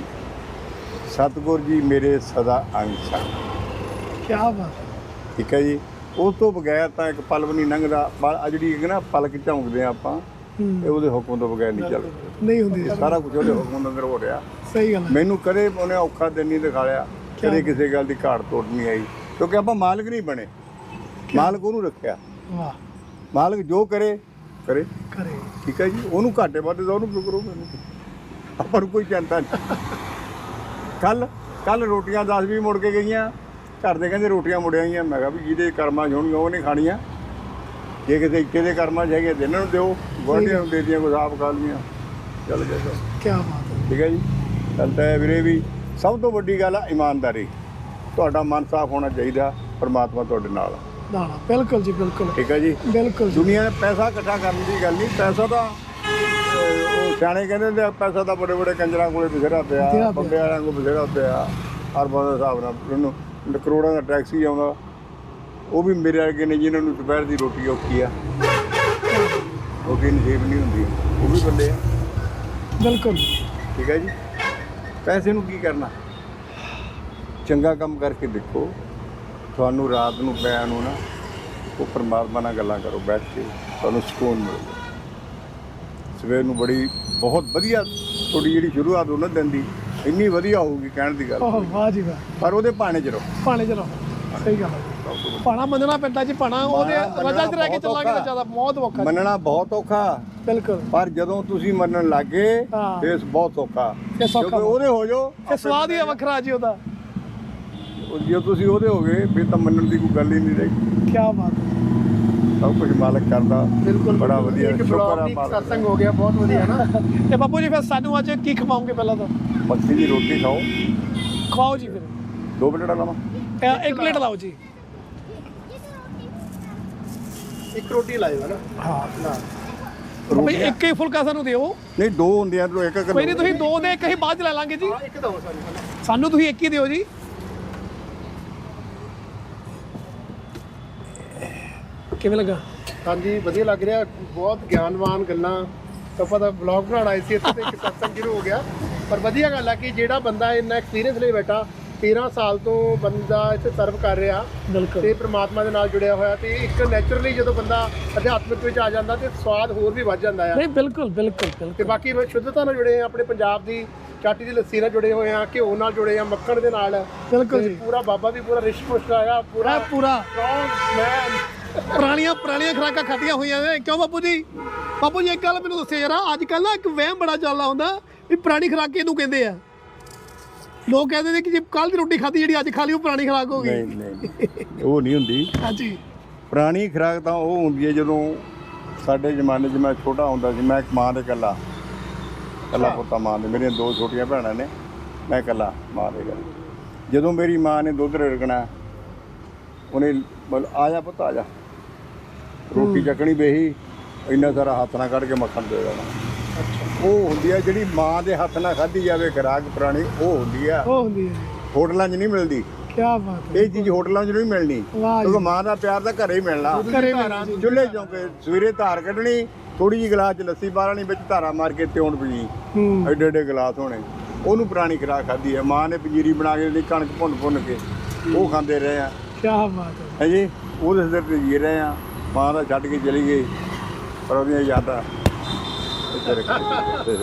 ਸਤਿਗੁਰ ਜੀ ਮੇਰੇ ਸਦਾ ਅੰਗ ਸਨ। ਕੀ ਬਾਤ। ਠੀਕ ਹੈ ਜੀ? ਉਸ ਤੋਂ ਬਗੈਰ ਤਾਂ ਇੱਕ ਪਲ ਵੀ ਨਹੀਂ ਲੰਘਦਾ। ਆ ਜਿਹੜੀ ਇੱਕ ਨਾ ਪਲਕ ਝਾਉਂਕਦੇ ਆ ਆਪਾਂ ਹੂੰ। ਇਹ ਉਹਦੇ ਹੁਕਮ ਤੋਂ ਬਗੈਰ ਨਹੀਂ ਚੱਲ ਨਹੀਂ ਹੁੰਦੀ। ਇਹ ਸਾਰਾ ਕੁਝ ਉਹਦੇ ਹੁਕਮ ਦੇ ਅੰਦਰ ਹੋ ਰਿਹਾ। ਸਹੀ ਗੱਲ ਹੈ। ਮੈਨੂੰ ਕਦੇ ਉਹਨੇ ਔਖਾ ਦਿਨ ਨਹੀਂ ਦਿਖਾਇਆ ਕਦੇ ਕਿਸੇ ਗੱਲ ਦੀ ਘਾਟ ਤੋੜ ਨਹੀਂ ਆਈ। ਕਿਉਂਕਿ ਆਪਾਂ ਮਾਲਕ ਨਹੀਂ ਬਣੇ। ਮਾਲਕ ਉਹਨੂੰ ਰੱਖਿਆ। ਵਾਹ। ਮਾਲਕ ਜੋ ਕਰੇ ਕਰੇ। ਕਰੇ। ਠੀਕ ਹੈ ਜੀ? ਉਹਨੂੰ ਘਾਟੇ ਵਾਧੇ ਦਾ ਉਹਨੂੰ ਕਿਉਂ ਕਰੋ ਮੈਨੂੰ ਆਪਾਂ ਨੂੰ ਕੋਈ ਚਿੰਤਾ ਨਹੀਂ। ਕੱਲ ਕੱਲ ਰੋਟੀਆਂ 10 ਵੀ ਮੁੜ ਕੇ ਗਈਆਂ। ਘਰ ਦੇ ਕਹਿੰਦੇ ਰੋਟੀਆਂ ਮੁੜਿਆ ਗਈਆਂ ਮੈਂ ਕਿਹਾ ਵੀ ਜਿਹਦੇ ਕਰਮਾਂ 'ਚ ਹੋਣਗੀਆਂ ਉਹ ਨਹੀਂ ਖਾਣੀਆਂ। ਜੇ ਕਿਸੇ ਇੱਕੇ ਦੇ ਕਰਮਾਂ 'ਚ ਹੈਗੇ ਤੇ ਇਹਨਾਂ ਨੂੰ ਦਿਓ। ਗੁਆਂਢੀਆਂ ਨੂੰ ਦੇ ਦੀਆਂ ਕੋਈ ਆਪ ਖਾ ਲਈਆਂ। ਚੱਲ ਗਿਆ ਸਭ ਕੀ ਬਾਤ ਹੈ। ਠੀਕ ਹੈ ਜੀ। ਗੱਲ ਤਾਂ ਇਹ ਵੀਰੇ ਵੀ ਸਭ ਤੋਂ ਵੱਡੀ ਗੱਲ ਆ ਇਮਾਨਦਾਰੀ। ਤੁਹਾਡਾ ਮਨ ਸਾਫ਼ ਹੋਣਾ ਚਾਹੀਦਾ ਪਰਮਾਤਮਾ ਤੁਹਾਡੇ ਨਾਲ ਆ। ਨਾ ਨਾ ਬਿਲਕੁਲ ਜੀ ਬਿਲਕੁਲ। ਠੀਕ ਹੈ ਜੀ। ਬਿਲਕੁਲ ਜੀ। ਦੁਨੀਆ ਨੇ ਪੈਸਾ ਇਕੱਠਾ ਕਰਨ ਦੀ ਗੱਲ ਨਹੀਂ। ਪੈਸਾ ਤਾਂ ਅਹ, ਉਹ ਸਿਆਣੇ ਕਹਿੰਦੇ ਨੇ ਪੈਸਾ ਤਾਂ ਬੜੇ ਬੜੇ ਕੰਜਰਾਂ ਕੋਲੇ ਬਥੇਰਾ ਪਿਆ ਪਿਆ। ਬੰਬੇ ਵਾਲਿਆਂ ਕੋਲ ਬਥੇਰਾ ਪਿਆ ਅਰਬਾਂ ਦੇ ਹਿਸਾਬ ਨਾਲ। ਉਹਨੂੰ ਕਰੋੜਾਂ ਦਾ ਟੈਕਸੀ ਆਉਂਦਾ। ਉਹ ਵੀ ਮੇਰੇ ਵਰਗੇ ਨੇ ਜਿਨ੍ਹਾਂ ਨੂੰ ਦੁਪਹਿਰ ਦੀ ਰੋਟੀ ਔਖੀ ਆ। ਰੋਟੀ ਨਸੀਬ ਨਹੀਂ ਹੁੰਦੀ। ਉਹ ਵੀ ਬੰਦੇ ਆ। ਬਿਲਕੁਲ। ਠੀਕ ਹੈ ਜੀ। ਪੈਸੇ ਨੂੰ ਕੀ ਕਰਨਾ? ਚੰਗਾ ਕੰਮ ਕਰਕੇ ਦੇਖੋ। ਤੁਹਾਨੂੰ ਰਾਤ ਨੂੰ ਪਿਆ ਨੂੰ ਨਾ ਉਹ ਪਰਮਾਤਮਾ ਨਾਲ ਗੱਲਾਂ ਕਰੋ ਬੈਠ ਕੇ ਤੁਹਾਨੂੰ ਸਕੂਨ ਮਿਲੇਗਾ। ਸਵੇਰ ਨੂੰ ਬੜੀ ਬਹੁਤ ਵਧੀਆ ਤੁਹਾਡੀ ਜਿਹੜੀ ਸ਼ੁਰੂਆਤ ਉਹਨਾਂ ਦਿਨ ਦੀ ਇੰਨੀ ਵਧੀਆ ਹੋਊਗੀ ਕਹਿਣ ਦੀ ਗੱਲ ਓਹ ਵਾਹ ਜੀ ਵਾਹ। ਪਰ ਉਹਦੇ ਭਾਣੇ ਚ ਰਹੋ। ਪਾਣੇ ਚਲੋ ਸਹੀ ਗੱਲ ਹੈ। ਪਾਣਾ ਮੰਨਣਾ ਪੈਂਦਾ ਜੀ ਪਾਣਾ ਉਹਦੇ ਰਜਾ ਚ ਰਹਿ ਕੇ ਚੱਲਾਂਗੇ ਤਾਂ ਔਖਾ। ਜ਼ਿਆਦਾ ਬਹੁਤ ਔਖਾ ਜੀ। ਮੰਨਣਾ ਬਹੁਤ ਔਖਾ। ਬਿਲਕੁਲ। ਪਰ ਜਦੋਂ ਤੁਸੀਂ ਮੰਨਣ ਲੱਗੇ ਹਾਂ। ਫੇਰ ਬਹੁਤ ਫਿਰ ਸੌਖਾ ਕਿਉਂਕਿ ਉਹਦੇ ਹੋ ਜਾਓ ਤੇ ਸਵਾਦ ਹੀ ਆ ਵੱਖਰਾ ਜੀ ਉਹਦਾ। ਉਹ ਜੇ ਤੁਸੀਂ ਉਹਦੇ ਹੋ ਗਏ ਫਿਰ ਤਾਂ ਮੰਨਣ ਦੀ ਕੋਈ ਗੱਲ ਹੀ ਨਹੀਂ ਰਹੀ। ਕੀ ਬਾਤ ਹੈ। ਸਭ ਕੁਝ ਮਾਲਕ ਕਰਦਾ। ਬਿਲਕੁਲ ਬੜਾ ਵਧੀਆ। ਇੱਕ ਸ਼ੁਕਰ ਆ ਬਲੌਗ ਮਾਲਕ ਸਤਸੰਗ ਹੋ ਗਿਆ ਬਹੁਤ ਵਧੀਆ ਨਾ। ਤੇ ਬਾਪੂ ਜੀ ਫਿਰ ਸਾਨੂੰ ਅੱਜ ਕੀ ਖਵਾਓਗੇ ਪਹਿਲਾਂ ਤਾਂ? ਮੱਛੀ ਦੀ ਰੋਟੀ ਖਾਓ। ਖਵਾਓ ਜੀ ਫਿਰ। ਦੋ ਪਲੇਟਾਂ ਲਾਵਾਂ। ਇੱਕ ਪਲੇਟ ਲਾਓ ਜੀ। ਇੱਕ ਰੋਟੀ ਲਾਇਓ ਨਾ। ਹਾਂ। ਨਾ। ਬਈ ਇੱਕ ਹੀ ਫੁਲਕਾ ਸਾਨੂੰ ਦਿਓ। ਨਹੀਂ ਦੋ ਹੁੰਦੀਆਂ ਤਾਂ ਇੱਕ ਇੱਕ ਕੋਈ ਨਹੀਂ ਤੁਸੀਂ ਦੋ ਦੇ ਇੱਕ ਹੀ ਬਾਅਦ ਚ ਲੈ ਲਾਂਗੇ ਜੀ। ਹਾਂ ਇੱਕ ਦੋ ਸਾਨੂੰ। ਸਾਨੂੰ ਤੁਸੀਂ ਇੱਕ ਹੀ ਦਿਓ ਜੀ। ਕਿਵੇਂ ਲੱਗਾ? ਹਾਂਜੀ ਵਧੀਆ ਲੱਗ ਰਿਹਾ। ਬਹੁਤ ਗਿਆਨਵਾਨ ਗੱਲਾਂ। ਤਾਂ ਪਤਾ ਬਲੌਗ ਬਣਾਉਣਾ ਸੀ ਇੱਥੇ ਤੇ ਇੱਕ ਸਤਸੰਗ ਸ਼ੁਰੂ ਹੋ ਗਿਆ। ਪਰ ਵਧੀਆ ਗੱਲ ਆ ਕਿ ਜਿਹੜਾ ਬੰਦਾ ਇੰਨਾ ਐਕਸਪੀਰੀਅੰਸ ਲਈ ਬੈਠਾ 13 ਸਾਲ ਤੋਂ ਬੰਦਾ ਇੱਥੇ ਸਰਵ ਕਰ ਰਿਹਾ ਬਿਲਕੁਲ। ਤੇ ਪ੍ਰਮਾਤਮਾ ਦੇ ਨਾਲ ਜੁੜਿਆ ਹੋਇਆ ਤੇ ਇੱਕ ਨੇਚਰਲੀ ਜਦੋਂ ਬੰਦਾ ਅਧਿਆਤਮਿਕ ਵਿੱਚ ਆ ਜਾਂਦਾ ਤੇ ਸਵਾਦ ਹੋਰ ਵੀ ਵੱਧ ਜਾਂਦਾ ਆ। ਨਹੀਂ ਬਿਲਕੁਲ ਬਿਲਕੁਲ ਤੇ ਬਾਕੀ ਮੈਂ ਸ਼ੁੱਧਤਾ ਨਾਲ ਜੁੜੇ ਆ ਆਪਣੇ ਪੰਜਾਬ ਦੀ ਚਾਟੀ ਦੀ ਲੱਸੀ ਨਾਲ ਜੁੜੇ ਹੋਏ ਆ ਘਿਓ ਨਾਲ ਜੁੜੇ ਆ ਮੱਖਣ ਦੇ ਨਾਲ। ਬਿਲਕੁਲ ਜੀ। ਪੂਰਾ ਬਾਬਾ ਵੀ ਪੂਰਾ ਰਿਸ਼ਟ ਪੁਸ਼ਟ ਆਇਆ ਪੂਰਾ ਪੂਰਾ। ਸਟਰੋਂਗ ਮੈਨ ਪੁਰਾਣੀਆਂ ਪੁਰਾਣੀਆਂ ਖੁਰਾਕਾਂ ਖਾਧੀਆਂ ਹੋਈਆਂ ਨੇ। ਕਿਉਂ ਬਾਪੂ ਜੀ? ਬਾਪੂ ਜੀ ਇੱਕ ਗੱਲ ਮੈਨੂੰ ਦੱਸਿਓ ਜਰਾ। ਅੱਜ ਕੱਲ ਨਾ ਇੱਕ ਵਹਿਮ ਬੜਾ ਚੱਲਦਾ ਹੁੰਦਾ ਵੀ ਪੁਰਾਣੀ ਖੁਰਾਕ ਇਹਨੂੰ ਕਹਿੰਦੇ ਆ। ਲੋਕ ਕਹਿੰਦੇ ਨੇ ਕਿ ਜੇ ਕੱਲ ਦੀ ਰੋਟੀ ਖਾਧੀ ਜਿਹੜੀ ਅੱਜ ਖਾ ਲਈ ਉਹ ਪੁਰਾਣੀ ਖੁਰਾਕ ਹੋ ਨਹੀਂ ਗਈ। ਨਹੀਂ ਉਹ ਨਹੀਂ ਹੁੰਦੀ। ਹਾਂਜੀ। ਪੁਰਾਣੀ ਖੁਰਾਕ ਤਾਂ ਉਹ ਹੁੰਦੀ ਹੈ ਜਦੋਂ ਸਾਡੇ ਜ਼ਮਾਨੇ 'ਚ ਮੈਂ ਛੋਟਾ ਹੁੰਦਾ ਸੀ ਮੈਂ ਇੱਕ ਮਾਂ ਦੇ ਇਕੱਲਾ ਇਕੱਲਾ ਪੁੱਤਾ ਮਾਂ ਦੇ। ਮੇਰੀਆਂ ਦੋ ਛੋਟੀਆਂ ਭੈਣਾਂ ਨੇ ਮੈਂ ਇਕੱਲਾ ਮਾਂ ਦੇ ਘਰ। ਜਦੋਂ ਮੇਰੀ ਮਾਂ ਨੇ ਦੁੱਧ ਰਿੜਕਣਾ ਉਹਨੇ ਬਲ ਆ ਜਾ ਪੁੱਤ ਆ ਜਾ। ਰੋਟੀ ਚੱਕਣੀ ਬੇਹੀ ਇੰਨਾ ਸਾਰਾ ਹੱਥ ਨਾਲ ਕੱਢ ਕੇ ਮੱਖਣ ਦੇ ਦੇਣਾ। ਉਹ ਹੁੰਦੀ ਹੈ ਜਿਹੜੀ ਮਾਂ ਦੇ ਹੱਥ ਨਾਲ ਖਾਧੀ ਜਾਵੇ ਖੁਰਾਕ ਪੁਰਾਣੀ ਉਹ ਹੁੰਦੀ ਆ। ਉਹ ਹੁੰਦੀ ਹੈ ਹੋਟਲਾਂ 'ਚ ਨਹੀਂ ਮਿਲਦੀ। ਕੀ ਬਾਤ ਹੈ। ਇਹ ਚੀਜ਼ ਹੋਟਲਾਂ 'ਚ ਨਹੀਂ ਮਿਲਣੀ। ਵਾਹ ਕਿਉਂਕਿ ਮਾਂ ਦਾ ਪਿਆਰ ਤਾਂ ਘਰੇ ਹੀ ਮਿਲਣਾ। ਘਰੇ ਮਿਲਣਾ ਜੀ। ਚੁੱਲ੍ਹੇ ਚੌਂਕੇ ਸਵੇਰੇ ਧਾਰ ਕੱਢਣੀ ਥੋੜੀ ਜਿਹੀ ਗਲਾਸ 'ਚ ਲੱਸੀ ਬਾਲਣੀ ਵਿੱਚ ਧਾਰਾ ਮਾਰ ਕੇ ਤਿਉਣ ਪਈ। ਹੂੰ। ਐਡੇ ਐਡੇ ਗਲਾਸ ਹੋਣੇ। ਉਹਨੂੰ ਪੁਰਾਣੀ ਖੁਰਾਕ ਖਾਧੀ ਹੈ ਮਾਂ ਨੇ ਪੰਜੀਰੀ ਬਣਾ ਕੇ ਦਿੱਤੀ ਕਣਕ ਭੁੰਨ ਭੁੰਨ ਕੇ। ਉਹ ਖਾਂਦੇ ਰਹੇ ਆ। ਕੀ ਬਾਤ ਹੈ। ਹੈ ਜੀ? ਉਹਦੇ ਸਿਰ ਤੇ ਜੀ ਰਹੇ ਆ। ਮਾਂ ਦਾ ਛੱਡ ਕੇ ਚਲੀ ਗਈ ਪਰ ਉਹਦੀਆਂ ਯਾਦਾਂ ਇੱਥੇ।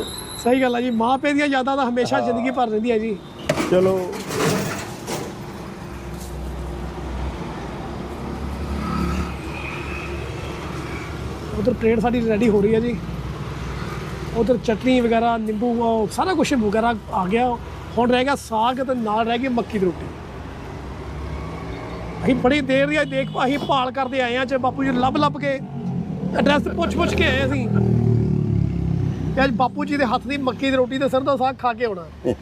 ਸਹੀ ਗੱਲ ਹੈ ਜੀ ਮਾਂ ਪਿਓ ਦੀਆਂ ਯਾਦਾਂ ਤਾਂ ਹਮੇਸ਼ਾ ਜ਼ਿੰਦਗੀ ਭਰ ਰਹਿੰਦੀਆਂ ਜੀ। ਚਲੋ। ਉਧਰ ਪਲੇਟ ਸਾਡੀ ਰੈਡੀ ਹੋ ਰਹੀ ਹੈ ਜੀ। ਉਧਰ ਚਟਨੀ ਵਗੈਰਾ ਨਿੰਬੂ ਸਾਰਾ ਕੁਝ ਵਗੈਰਾ ਆ ਗਿਆ। ਹੁਣ ਰਹਿ ਗਿਆ ਸਾਗ ਤੇ ਨਾਲ ਰਹਿ ਗਈ ਮੱਕੀ ਦੀ ਰੋਟੀ। ਅਸੀਂ ਬੜੀ ਦੇਰ ਦੀ ਦੇਖ ਅਸੀਂ ਭਾਲ ਕਰਦੇ ਆਏ ਆ ਚ ਬਾਪੂ ਜੀ ਲੱਭ ਲੱਭ ਕੇ ਐਡਰੈਸ ਪੁੱਛ ਪੁੱਛ ਕੇ ਆਏ ਅਸੀਂ। ਤੇ ਅੱਜ ਬਾਪੂ ਜੀ ਦੇ ਹੱਥ ਦੀ ਮੱਕੀ ਦੀ ਰੋਟੀ ਤੇ ਸਰੋਂ ਦਾ ਸਾਗ ਖਾ ਕੇ ਆਉਣਾ।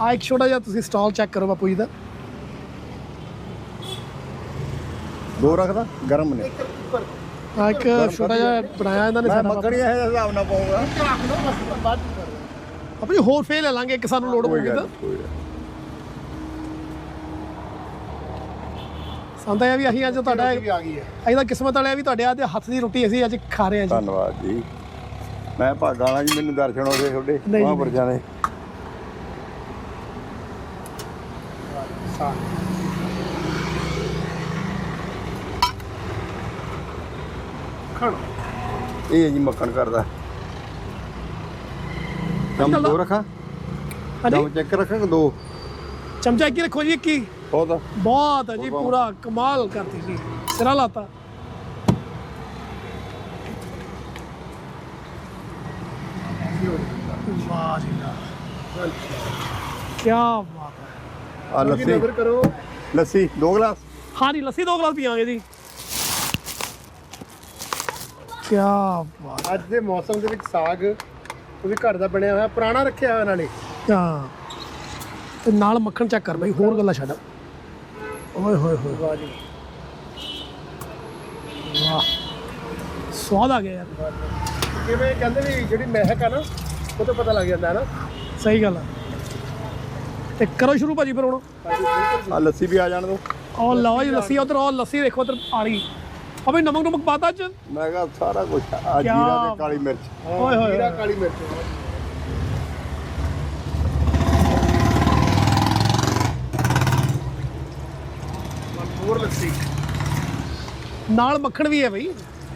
ਆ ਇੱਕ ਛੋਟਾ ਜਿਹਾ ਤੁਸੀਂ ਸਟਾਲ ਚੈੱਕ ਕਰੋ ਬਾਪੂ ਜੀ ਦਾ। ਦੋ ਰੱਖਦਾ ਗਰਮ ਨੇ। ਆ ਇੱਕ ਛੋਟਾ ਜਿਹਾ ਬਣਾਇਆ ਇਹਨਾਂ ਨੇ ਮੈਂ ਸਾਡਾ ਮੱਖਣੀ ਇਹ ਹਿਸਾਬ ਨਾਲ ਪਾਉਂਗਾ। ਰੱਖ ਲਓ ਬਸ ਬਾਅਦ ਚ ਕਰ ਲਓ। ਬਾਪੂ ਜੀ ਹੋਰ ਫੇਰ ਲੈ ਲਾਂਗੇ ਇੱਕ ਸਾਨੂੰ ਲੋੜ ਕੋਈ ਪਊਗੀ ਤਾਂ। ਨਹੀਂ, ਕੋਈ ਗੱਲ ਸੰਦਾ ਇਹ ਵੀ ਅਸੀਂ ਅੱਜ ਤੁਹਾਡਾ ਵੀ ਆ ਗਈ ਹੈ। ਅਸੀਂ ਤਾਂ ਕਿਸਮਤ ਵਾਲਿਆ ਵੀ ਤੁਹਾਡੇ ਆਦੇ ਹੱਥ ਦੀ ਰੋਟੀ ਅਸੀਂ ਅੱਜ ਖਾ ਰਹੇ ਹਾਂ ਜੀ। ਧੰਨਵਾਦ ਜੀ। ਮੈਂ ਭਾਗਾਂ ਵਾਲਾ ਜੀ ਮੈਨੂੰ ਦਰਸ਼ਨ ਹੋ ਗਏ ਤੁਹਾਡੇ ਨਹੀਂ, ਮਹਾਂਪੁਰਸ਼ਾਂ ਦੇ। ਖਾਣਾ ਇਹ ਹੈ ਜੀ ਮੱਖਣ ਕਰਦਾ ਚੱਲਦਾ। ਦੋ ਰੱਖਾਂ? ਹਾਂਜੀ? ਚਮ ਚੈੱਕ ਰੱਖਾਂ ਕਿ ਦੋ? ਚਮਚਾ ਇੱਕ ਹੀ ਰੱਖੋ ਜੀ ਇੱਕ ਹੀ। ਬਹੁਤ ਆ। ਬਹੁਤ ਜੀ ਪੂਰਾ ਕਮਾਲ ਕਰਤੀ ਜੀ। ਸਿਰਾ ਲਾਤਾ। ਵਾਹ ਜੀ ਵਾਹ। ਕੀ ਬਾਤ ਹੈ। ਆ ਲੱਸੀ ਲੱਸੀ। ਨਜ਼ਰ ਕਰੋ। ਲੱਸੀ ਦੋ ਗਲਾਸ। ਹਾਂ ਜੀ ਲੱਸੀ ਦੋ ਗਲਾਸ ਪੀਵਾਂਗੇ ਜੀ। ਕੀ ਬਾਤ ਅੱਜ ਦੇ ਮੌਸਮ ਦੇ ਵਿੱਚ ਸਾਗ ਉਹ ਵੀ ਘਰ ਦਾ ਬਣਿਆ ਹੋਇਆ ਪੁਰਾਣਾ ਰੱਖਿਆ ਹੋਇਆ ਨਾਲੇ ਹਾਂ। ਤੇ ਨਾਲ ਮੱਖਣ ਚੈੱਕ ਕਰ ਬਈ ਹੋਰ ਗੱਲਾਂ ਛੱਡ। ਓਏ ਹੋਏ ਹੋਏ। ਵਾਹ ਜੀ। ਵਾਹ। ਸਵਾਦ ਆ ਗਿਆ ਯਾਰ। ਕਿਵੇਂ ਕਹਿੰਦੇ ਵੀ ਜਿਹੜੀ ਮਹਿਕ ਆ ਨਾ ਉਹ ਤੋਂ ਪਤਾ ਲੱਗ ਜਾਂਦਾ ਹੈ ਨਾ। ਸਹੀ ਗੱਲ ਆ। ਤੇ ਕਰੋ ਸ਼ੁਰੂ ਭਾਜੀ ਫਿਰ ਹੁਣ। ਆ ਲੱਸੀ ਵੀ ਆ ਜਾਣ ਦੋ ਉਹ ਲਓ ਜੀ ਲੱਸੀ ਉਧਰ ਉਹ ਲੱਸੀ ਦੇਖੋ ਉਧਰ ਆਲੀ। ਅਬੇ ਨਮਕ ਨਮਕ ਪਾਤਾ ਚ ਮੈਂ ਕਿਹਾ ਸਾਰਾ ਕੁਝ ਆ ਜੀਰਾ ਤੇ ਕਾਲੀ ਮਿਰਚ। ਓਏ ਹੋਏ ਜੀਰਾ ਕਾਲੀ ਮਿਰਚ ਹੋਰ ਲੱਸੀ ਨਾਲ ਮੱਖਣ ਵੀ ਹੈ ਬਈ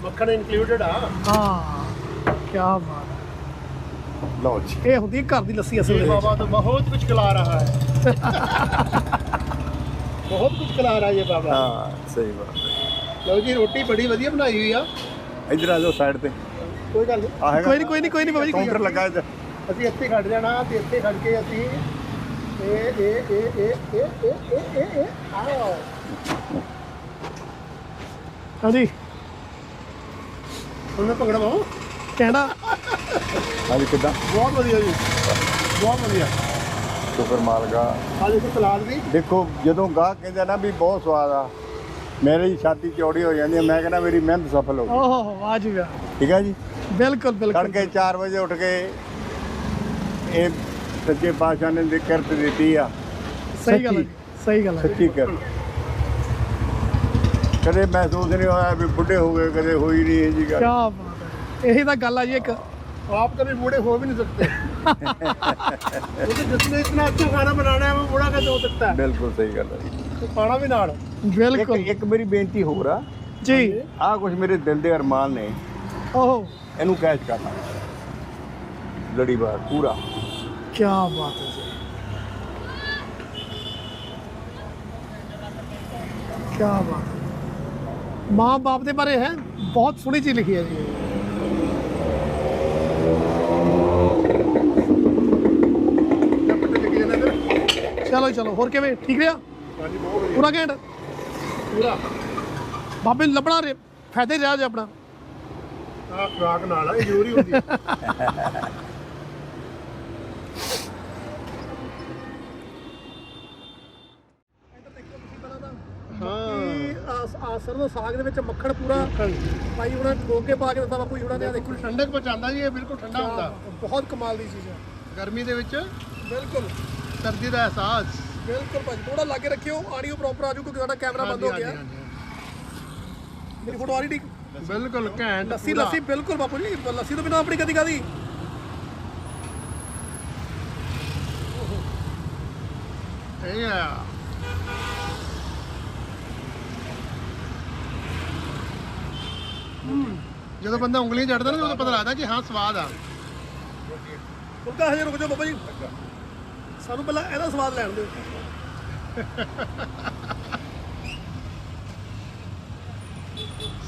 ਮੱਖਣ ਇਨਕਲੂਡਡ ਆ ਹਾਂ ਕੀ ਬਾਤ ਹੈ। ਲਓ ਜੀ ਇਹ ਹੁੰਦੀ ਹੈ ਘਰ ਦੀ ਲੱਸੀ ਅਸਲ ये ਵਿੱਚ बाबा तो बहुत कुछ खिला रहा है बहुत कुछ खिला रहा है ये बाबा ਹਾਂ ਸਹੀ ਬਾਤ ਲਓ ਜੀ ਰੋਟੀ ਬੜੀ ਵਧੀਆ ਬਣਾਈ ਹੋਈ ਆ ਇੱਧਰ ਆ ਜਾਓ ਸਾਈਡ ਤੇ ਕੋਈ ਗੱਲ ਨਹੀਂ ਆ ਹੈਗਾ ਕੋਈ ਨਹੀਂ ਕੋਈ ਨਹੀਂ ਕੋਈ ਨਹੀਂ ਬਾਬਾ ਜੀ ਕੋਈ ਕਾਊਂਟਰ ਲੱਗਾ ਇੱਧਰ ਅਸੀਂ ਇੱਥੇ ਖੜ ਜਾਣਾ ਤੇ ਇੱਥੇ ਖੜ ਕੇ ਅਸੀਂ ਇਹ ਇਹ ਇਹ ਇਹ ਇਹ ਇਹ ਇਹ ਇਹ ਇਹ ਆਓ ਹਾਂਜੀ। ਹੁਣ ਮੈਂ ਭੰਗੜਾ ਪਾਉਂ ਕਹਿਣਾ। ਹਾਂਜੀ ਕਿੱਦਾਂ? ਬਹੁਤ ਵਧੀਆ ਜੀ। ਬਹੁਤ ਵਧੀਆ। ਸ਼ੁਕਰ ਮਾਲਕਾ ਆ। ਦੇਖੋ ਸਲਾਦ ਵੀ? ਦੇਖੋ ਜਦੋਂ ਗਾਹਕ ਕਹਿੰਦਾ ਨਾ ਵੀ ਬਹੁਤ ਸਵਾਦ ਆ ਮੇਰੀ ਛਾਤੀ ਚੌੜੀ ਹੋ ਜਾਂਦੀ ਹੈ ਮੈਂ ਕਹਿੰਦਾ ਮੇਰੀ ਮਿਹਨਤ ਸਫਲ ਹੋ ਗਈ। ਓਹ ਵਾਹ ਜੀ ਵਾਹ। ਠੀਕ ਹੈ ਜੀ? ਬਿਲਕੁਲ ਬਿਲਕੁਲ। ਤੜਕੇ 4 ਵਜੇ ਉੱਠ ਕੇ ਇਹ ਸੱਚੇ ਪਾਤਸ਼ਾਹ ਨੇ ਦੀ ਕਿਰਤ ਦਿੱਤੀ ਆ। ਸਹੀ ਗੱਲ ਹੈ ਜੀ, ਸੱਚੀ- ਸਹੀ ਗੱਲ ਹੈ ਸੱਚੀ ਕਿਰਤ। ਕਦੇ ਮਹਿਸੂਸ ਨਹੀਂ ਹੋਇਆ ਵੀ ਬੁੱਢੇ ਹੋ ਗਏ ਕਦੇ ਹੋਈ ਨਹੀਂ ਇਹ ਜੀ ਕੀ ਗੱਲ ਬਾਤ ਹੈ ਇਹੀ ਤਾਂ ਗੱਲ ਆ ਜੀ ਇੱਕ आप कभी बूढ़े हो भी नहीं सकते क्योंकि जिसने इतना अच्छा खाना बनाना है वो बूढ़ा कैसे हो सकता है ਬਿਲਕੁਲ ਸਹੀ ਗੱਲ ਹੈ तो खाना भी नाड़ ਇੱਕ ਬਿਲਕੁਲ ਇੱਕ ਮੇਰੀ ਬੇਨਤੀ ਹੋਰ ਆ ਜੀ ਆ ਕੁਝ ਮੇਰੇ ਦਿਲ ਦੇ ਅਰਮਾਨ ਨੇ ਓਹ ਇਹਨੂੰ ਕੈਚ ਕਰਨਾ ਲੜੀਵਾਰ ਪੂਰਾ ਕੀ ਬਾਤ ਹੈ ਜੀ ਕੀ ਬਾਤ ਹੈ ਮਾਂ ਬਾਪ ਦੇ ਬਾਰੇ ਹੈ ਬਹੁਤ ਸੋਹਣੀ ਚੀਜ਼ ਲਿਖੀ ਹੈ ਜੀ। ਚਲੋ ਚਲੋ ਹੋਰ ਕਿਵੇਂ? ਠੀਕ ਰਿਹਾ? ਪੂਰਾ ਘੈਂਟ? ਪੂਰਾ। ਬਾਬੇ ਨੂੰ ਲੱਭਣਾ ਰੇ ਫਾਇਦੇ ਰਿਹਾ ਜੇ ਆਪਣਾ। ਆ ਖਰਾਕ ਨਾਲ ਇਹ ਜ਼ਰੂਰੀ ਹੁੰਦੀ ਦਾ ਸਾਗ ਦੇ ਵਿੱਚ ਮੱਖਣ ਪੂਰਾ ਭਾਈ ਉਹਨਾਂ ਠੋਕ ਪਾ ਕੇ ਦਿੱਤਾ ਬਾਪੂ ਜੀ ਉਹਨਾਂ ਨੇ ਆਹ ਦੇਖੋ। ਬਿਲਕੁਲ ਠੰਡਕ ਪਹੁੰਚਾਉਂਦਾ ਜੀ ਇਹ ਬਿਲਕੁਲ ਠੰਡਾ ਹੁੰਦਾ। ਬਹੁਤ ਕਮਾਲ ਦੀ ਚੀਜ਼ ਹੈ ਗਰਮੀ ਦੇ ਵਿੱਚ ਬਿਲਕੁਲ। ਸਰਦੀ ਦਾ ਅਹਿਸਾਸ। ਬਿਲਕੁਲ ਭਾਜੀ ਥੋੜਾ ਲਾਗੇ ਰੱਖਿਓ ਆਡੀਓ ਪ੍ਰੋਪਰ ਆ ਜਾਊ ਕਿਉਂਕਿ ਸਾਡਾ ਕੈਮਰਾ ਬੰਦ ਹੋ ਹਾਂਜੀ, ਗਿਆ। ਹਾਂਜੀ, ਮੇਰੀ ਫੋਟੋ ਆ ਰਹੀ ਠੀਕ? ਹਾਂਜੀ। ਬਿਲਕੁਲ ਘੈਂਟ ਲੱਸੀ ਪੂਰਾ। ਲੱਸੀ ਬਿਲਕੁਲ ਬਾਪੂ ਜੀ ਲੱਸੀ ਤੋਂ ਬਿਨਾ ਆਪਣੀ ਕਦੀ ਕਾਦੀ? ਇਹ ਆ। ਜਦੋਂ ਬੰਦਾ ਉਂਗਲੀਆਂ ਚੜਦਾ ਨਾ ਉਦੋਂ ਪਤਾ ਲੱਗਦਾ ਕਿ ਹਾਂ ਸਵਾਦ ਆ। ਫੁਲਕਾ ਹਜੇ ਰੁਕ ਜਾਓ ਬਾਬਾ ਜੀ। ਸਾਨੂੰ ਪਹਿਲਾਂ ਇਹਦਾ ਸਵਾਦ ਲੈਣ ਦਿਓ।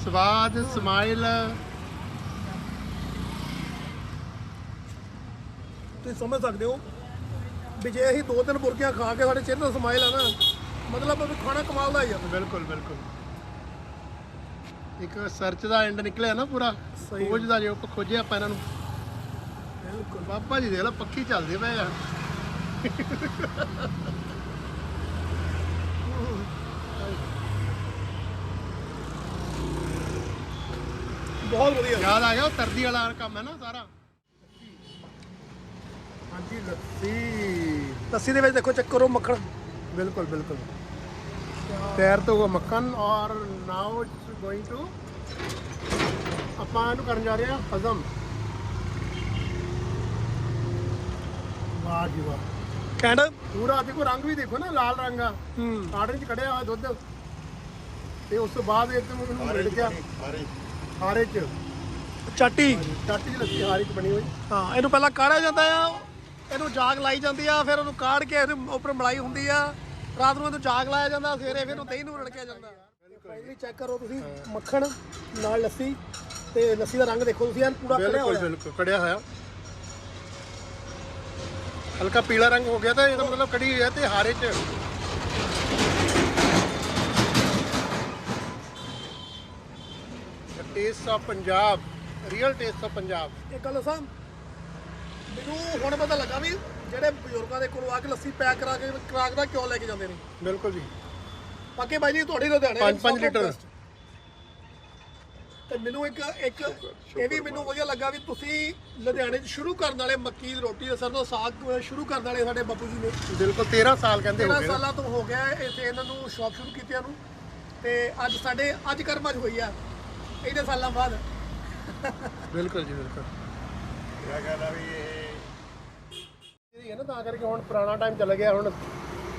ਸਵਾਦ ਸਮਾਈਲ। ਤੁਸੀਂ ਸਮਝ ਸਕਦੇ ਹੋ ਵੀ ਜੇ ਅਸੀਂ ਦੋ ਤਿੰਨ ਬੁਰਕੀਆਂ ਖਾ ਕੇ ਸਾਡੇ ਚਿਹਰੇ ਦਾ ਸਮਾਈਲ ਆ ਨਾ ਮਤਲਬ ਵੀ ਖਾਣਾ ਕਮਾਲ ਦਾ ਹੀ ਆ। ਬਿਲਕੁਲ ਬਿਲਕੁਲ। ਇੱਕ ਸਰਚ ਦਾ ਐਂਡ ਨਿਕਲਿਆ ਨਾ ਪੂਰਾ ਖੋਜ ਦਾ ਜੋ ਖੋਜਿਆ ਆਪਾਂ ਇਹਨਾਂ ਨੂੰ। ਬਿਲਕੁਲ। ਬਾਬਾ ਜੀ ਦੇਖ ਲਓ ਪੱਖੀ ਚੱਲਦੇ ਪਏ ਆ। ਬਹੁਤ ਵਧੀਆ। ਯਾਦ ਆ ਗਿਆ ਉਹ ਤਰਦੀ ਵਾਲਾ ਕੰਮ ਹੈ ਨਾ ਸਾਰਾ। ਹਾਂਜੀ ਲੱਸੀ। ਲੱਸੀ ਦੇ ਵਿੱਚ ਦੇਖੋ ਚੱਕਰ ਕਰੋ ਮੱਖਣ। ਬਿਲਕੁਲ ਬਿਲਕੁਲ। तैर ਤੋਂ हुआ मक्खन और नाव ਗੋਇੰਗ ਟੂ ਆਪਾਂ ਇਹਨੂੰ ਕਰਨ ਜਾ ਰਹੇ ਹਾਂ ਹਜ਼ਮ। ਵਾਹ ਜੀ ਵਾਹ। ਕੈਂਡ ਪੂਰਾ ਦੇਖੋ ਰੰਗ ਵੀ ਦੇਖੋ ਨਾ ਲਾਲ ਰੰਗ ਆ। ਹੂੰ। ਆਰਡਰ ਚ ਕੜਿਆ ਹੋਇਆ ਦੁੱਧ। ਤੇ ਉਸ ਤੋਂ ਬਾਅਦ ਤੇ ਮੈਨੂੰ ਮਿਲ ਗਿਆ। ਹਾਰੇ ਚ। ਚਾਟੀ। ਚਾਟੀ ਦੀ ਲੱਸੀ ਹਾਰੇ ਚ ਬਣੀ ਹੋਈ। ਹਾਂ ਇਹਨੂੰ ਪਹਿਲਾਂ ਕਾੜਿਆ ਜਾਂਦਾ ਆ। ਇਹਨੂੰ ਜਾਗ ਲਾਈ ਜਾਂਦੀ ਆ ਫਿਰ ਉਹਨੂੰ ਕਾੜ ਕੇ ਇਹਦੇ ਉੱਪਰ ਮਲਾਈ ਹੁੰਦੀ ਆ। ਰਾਤ ਨੂੰ ਇਹਨੂੰ ਜਾਗ ਲਾਇਆ ਜਾਂਦਾ ਸਵੇਰੇ ਫਿਰ ਉਹਨੂੰ ਦਹੀਂ ਨੂੰ ਰੜਕਿਆ ਜਾਂਦਾ। ਫਾਈਨਲੀ ਚੈੱਕ ਕਰੋ ਤੁਸੀਂ ਮੱਖਣ ਨਾਲ ਲੱਸੀ ਤੇ ਲੱਸੀ ਦਾ ਰੰਗ ਦੇਖੋ ਤੁਸੀਂ ਐਨ ਪੂਰਾ ਕੜਿਆ ਬਿਲਕੁਲ ਹੋਇਆ। ਬਿਲਕੁਲ ਕੜਿਆ ਹੋਇਆ। ਹਲਕਾ ਪੀਲਾ ਰੰਗ ਹੋ ਗਿਆ ਤਾਂ ਇਹਦਾ ਮਤਲਬ ਕੜੀ ਹੋਈ ਹੈ ਤੇ ਹਾਰੇ ਚ। Taste of Punjab real taste of Punjab ਇੱਕ ਗੱਲ ਦੱਸਾਂ ਮੈਨੂੰ ਹੁਣ ਪਤਾ ਲੱਗਾ ਵੀ ਜਿਹੜੇ ਬਜ਼ੁਰਗਾਂ ਦੇ ਕੋਲੋਂ ਆ ਕੇ ਲੱਸੀ ਪੈਕ ਕਰਾ ਕੇ ਕਰਾਕ ਦਾ ਕਿਉਂ ਲੈ ਕੇ ਜਾਂਦੇ ਨੇ। ਬਿਲਕੁਲ ਜੀ। ਬਾਕੀ ਬਾਈ ਜੀ ਤੁਹਾਡੀ ਲੁਧਿਆਣੇ ਪੰਜ- ਵਿੱਚ ਪੰਜ ਸਭ ਤੋਂ ਲੀਟਰ। best। ਤੇ ਮੈਨੂੰ ਇੱਕ ਇੱਕ ਇਹ ਵੀ ਮੈਨੂੰ ਵਧੀਆ ਲੱਗਾ ਵੀ ਤੁਸੀਂ ਲੁਧਿਆਣੇ 'ਚ ਸ਼ੁਰੂ ਕਰਨ ਵਾਲੇ ਮੱਕੀ ਦੀ ਰੋਟੀ ਤੇ ਸਰੋਂ ਸਾਗ ਸ਼ੁਰੂ ਕਰਨ ਵਾਲੇ ਸਾਡੇ ਬਾਪੂ ਜੀ ਨੇ ਬਿਲਕੁਲ 13 ਸਾਲ ਕਹਿੰਦੇ ਹੋ 13 ਗਏ ਨਾ। ਸਾਲਾਂ ਤੋਂ ਹੋ ਗਿਆ ਇੱਥੇ ਇਹਨਾਂ ਨੂੰ ਸ਼ੌਪ ਸ਼ੁਰੂ ਕੀਤਿਆਂ ਨੂੰ ਤੇ ਅੱਜ ਸਾਡੇ ਅੱਜ ਕਰਮਾਂ ਹੋਈ ਆ ਇਹਦੇ ਸਾਲਾਂ ਬਾਅਦ ਬਿਲਕੁਲ ਜੀ ਬਿਲਕੁਲ ਮੇਰਾ ਕਹਿੰਦਾ ਵੀ ਇਹ ਇਹ ਨਾ ਤਾਂ ਕਰਕੇ ਹੁਣ ਪੁਰਾਣਾ ਟਾਈਮ ਚਲਾ ਗਿਆ ਹੁਣ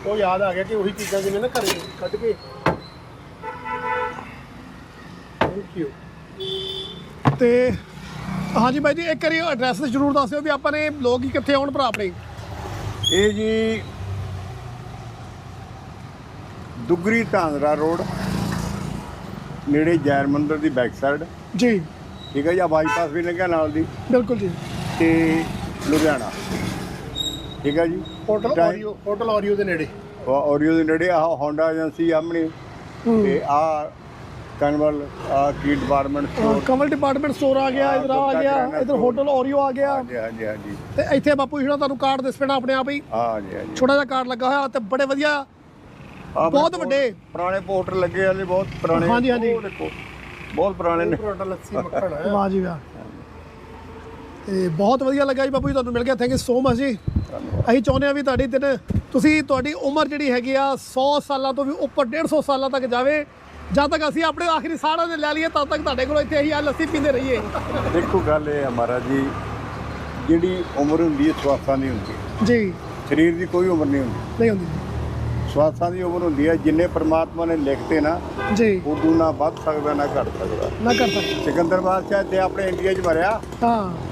ਉਹ ਯਾਦ ਆ ਗਿਆ ਕਿ ਉਹੀ ਚੀਜ਼ਾਂ ਜਿਵੇਂ ਨਾ ਘਰੇ ਕੱਢ ਕੇ। ਥੈਂਕ ਯੂ ਤੇ ਹਾਂਜੀ ਬਾਈ ਜੀ ਇੱਕ ਵਾਰੀ ਐਡਰੈਸ ਜ਼ਰੂਰ ਦੱਸਿਓ ਵੀ ਆਪਾਂ ਨੇ ਲੋਕ ਹੀ ਕਿੱਥੇ ਆਉਣ ਭਰਾ ਆਪਣੇ। ਇਹ ਜੀ ਦੁਗਰੀ ਧਾਂਦਰਾ ਰੋਡ ਨੇੜੇ ਜੈਨ ਮੰਦਿਰ ਦੀ ਬੈਕ ਸਾਈਡ ਜੀ। ਠੀਕ ਹੈ ਜੀ ਆ ਬਾਈਪਾਸ ਵੀ ਲੰਘਿਆ ਨਾਲ ਦੀ। ਬਿਲਕੁਲ ਜੀ। ਤੇ ਲੁਧਿਆਣਾ। ਠੀਕ ਹੈ ਜੀ? ਹੋਟਲ ਔਰੀਓ ਹੋਟਲ ਔਰੀਓ ਦੇ ਨੇੜੇ। ਉਹ ਔਰੀਓ ਦੇ ਨੇੜੇ ਆ ਹੋਂਡਾ ਏਜੰਸੀ ਆਮਣੀ ਤੇ ਆ ਕਨਵਲ ਆ ਕੀ department store Kamal department store ਆ ਗਿਆ ਹਾਂ, ਇਧਰ ਆ ਗੁਪਤਾ ਗਿਆ ਇਧਰ store। ਹੋਟਲ ਔਰੀਓ ਆ ਗਿਆ। ਹਾਂਜੀ ਹਾਂਜੀ ਹਾਂਜੀ। ਤੇ ਇੱਥੇ ਬਾਪੂ ਜੀ ਤੁਹਾਨੂੰ ਕਾਰਡ ਦਿਸ ਪੈਣਾ ਆਪਣੇ ਆਪ ਹੀ। ਹਾਂਜੀ ਹਾਂਜੀ। ਛੋਟਾ ਜਿਹਾ ਕਾਰਡ ਲੱਗਾ ਹੋਇਆ ਤੇ ਬੜੇ ਵਧੀਆ ਆਹ ਬਹੁਤ ਆਪਣੇ ਵੱਡੇ। ਪੁਰਾਣੇ ਪੋਸਟਰ ਲੱਗੇ ਵਾਲੇ ਬਹੁਤ ਪੁਰਾਣੇ। ਹਾਂਜੀ, ਹਾਂਜੀ। ਉਹ ਦੇਖੋ ਬਹੁਤ ਪੁਰਾਣੇ ਨੇ। ਪਰੋਟਾ ਲੱਸੀ ਮੱਖਣ ਵਾਹ ਜੀ ਵਾਹ। ਤੇ ਬਹੁਤ ਵਧੀਆ ਲੱਗਾ ਜੀ ਬਾਪੂ ਜੀ ਤੁਹਾਨੂੰ ਮਿਲ ਗਿਆ। ਥੈਂਕ ਯੂ ਸੋ ਮਚ ਜੀ। ਅਸੀਂ ਚਾਹੁੰਦੇ ਆ ਵੀ ਤੁਹਾਡੀ ਦਿਨ ਤੁਸੀਂ ਤੁਹਾਡੀ ਉਮਰ ਜਿਹੜੀ ਹੈਗੀ ਆ 100 ਸਾਲਾਂ ਤੋਂ ਵੀ ਉੱਪਰ 150 ਸਾਲਾਂ ਤੱਕ ਜਾਵੇ। ਜਦ ਤੱਕ ਅਸੀਂ ਆਪਣੇ ਆਖਰੀ ਸਾਹਾਂ ਦੇ ਲੈ ਲਈਏ ਤਦ ਤੱਕ ਤੁਹਾਡੇ ਕੋਲ ਇੱਥੇ ਅਸੀਂ ਆ ਲੱਸੀ ਪੀਂਦੇ ਰਹੀਏ। ਦੇਖੋ ਗੱਲ ਇਹ ਹੈ ਮਹਾਰਾਜ ਜੀ ਜਿਹੜੀ ਉਮਰ ਹੁੰਦੀ ਹੈ ਸਵਾਸਾਂ ਦੀ ਹੁੰਦੀ ਹੈ। ਜੀ। ਸਰੀਰ ਦੀ ਕੋਈ ਉਮਰ ਨਹੀਂ ਹੁੰਦੀ। ਨਹੀਂ ਹੁੰਦੀ। ਸਵਾਸਾਂ ਦੀ ਉਮਰ ਹੁੰਦੀ ਹੈ ਜਿੰਨੇ ਪ੍ਰਮਾਤਮਾ ਨੇ ਲਿਖਤੇ ਨਾ ਜੀ। ਉਦੋਂ ਨਾ ਵੱਧ ਸਕਦਾ ਨਾ ਘਟ ਸਕਦਾ। ਨਾ ਕਰ ਸਕਦੇ। ਸਿਕੰਦਰ ਬਾਦਸ਼ਾਹ ਤੇ ਆਪਣੇ ਇੰਡੀਆ 'ਚ ਮਰਿਆ। ਹਾਂ।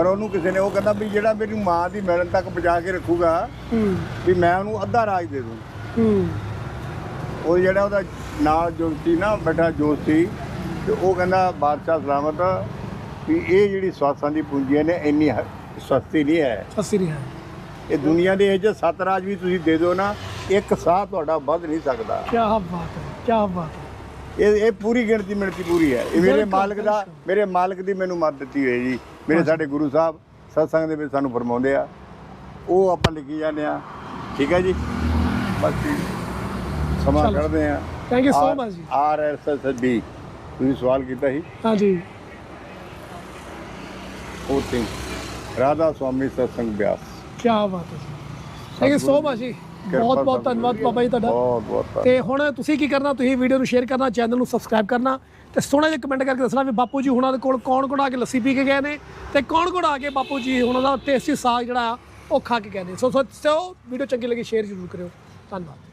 ਪਰ ਉਹਨੂੰ ਕਿਸੇ ਨੇ ਉਹ ਕਹਿੰਦਾ ਵੀ ਜਿਹੜਾ ਮੇਰੀ ਮਾਂ ਦੀ ਮਿਲਣ ਤੱਕ ਬਚਾ ਕੇ ਰੱਖੂਗਾ ਵੀ ਮੈਂ ਉਹਨੂੰ ਅੱਧਾ ਰਾਜ ਦੇ ਦੂੰ। ਹੂੰ। ਉਹ ਜਿਹੜਾ ਉਹਦਾ ਨਾਲ ਜੋ ਸੀ ਨਾ ਬੈਠਾ ਜੋ ਸੀ ਤੇ ਉਹ ਕਹਿੰਦਾ ਬਾਦਸ਼ਾਹ ਸਲਾਮਤ ਵੀ ਇਹ ਜਿਹੜੀ ਸਵਾਸਾਂ ਦੀ ਪੂੰਜੀ ਨੇ ਇੰਨੀ ਸਸਤੀ ਨਹੀਂ ਹੈ। ਸਸੀ ਨਹੀਂ ਹੈ। ਇਹ ਦੁਨੀਆ ਦੇ ਇਹ ਜੇ ਸੱਤ ਰਾਜ ਵੀ ਤੁਸੀਂ ਦੇ ਦਿਓ ਨਾ ਇੱਕ ਸਾਹ ਤੁਹਾਡਾ ਵੱਧ ਨਹੀਂ ਸਕਦਾ। ਕੀ ਬਾਤ ਹੈ ਕੀ ਬਾਤ ਇਹ ਇਹ ਪੂਰੀ ਗਿਣਤੀ ਮਿਣਤੀ ਪੂਰੀ ਹੈ। ਇਹ ਮੇਰੇ ਮਾਲਕ ਦਾ ਮੇਰੇ ਮਾਲਕ ਦੀ ਮੈਨੂੰ ਮਦਦ ਦਿੱਤੀ ਹੋਈ ਜੀ। ਮੇਰੇ ਸਾਡੇ ਗੁਰੂ ਸਾਹਿਬ ਸਤਸੰਗ ਦੇ ਵਿੱਚ ਸਾਨੂੰ ਫਰਮਾਉਂਦੇ ਆ। ਉਹ ਆਪਾਂ ਲਿਖੀ ਜਾਂਦੇ ਆ। ਠੀਕ ਹੈ ਜੀ? ਬਾਕੀ ਸਮਾਂ। ਕੱਢਦੇ ਆ। Thank you so much ji. R S S B. ਤੁਸੀਂ ਸਵਾਲ ਕੀਤਾ ਸੀ? ਹਾਂਜੀ ਉਹ ਸਿੰਘ ਰਾਧਾ ਸਵਾਮੀ ਸਤਸੰਗ ਬਿਆਸ। ਕੀ ਬਾਤ ਹੈ ਥੈਂਕ ਯੂ ਸੋ ਮਚ ਜੀ। ਬਹੁਤ ਬਹੁਤ ਧੰਨਵਾਦ ਬਾਬਾ ਜੀ ਤੁਹਾਡਾ। ਬਹੁਤ ਬਹੁਤ। ਤੇ ਹੁਣ ਤੁਸੀਂ ਕੀ ਕਰਨਾ ਤੁਸੀਂ ਵੀਡੀਓ ਨੂੰ ਸ਼ੇਅਰ ਕਰਨਾ ਚੈਨਲ ਨੂੰ ਸਬਸਕ੍ਰਾਈਬ ਕਰਨਾ ਤੇ ਸੋਹਣਾ ਜਿਹਾ ਕਮੈਂਟ ਕਰਕੇ ਦੱਸਣਾ ਵੀ ਬਾਪੂ ਜੀ ਹੁਣਾਂ ਦੇ ਕੋਲ ਕੌਣ ਕੌਣ ਆ ਕੇ ਲੱਸੀ ਪੀ ਕੇ ਗਏ ਨੇ ਤੇ ਕੌਣ ਕੌਣ ਆ ਕੇ ਬਾਪੂ ਜੀ ਹੁਣਾਂ ਦਾ ਟੇਸਟੀ ਸਾਗ ਜਿਹੜਾ ਆ ਉਹ ਖਾ ਕੇ ਗਏ ਨੇ। ਸੋ ਸੋ ਵੀਡੀਓ ਚੰਗੀ ਲੱਗੀ ਸ਼ੇਅਰ ਜ਼ਰੂਰ ਕਰਿਓ। ਧੰਨਵਾਦ।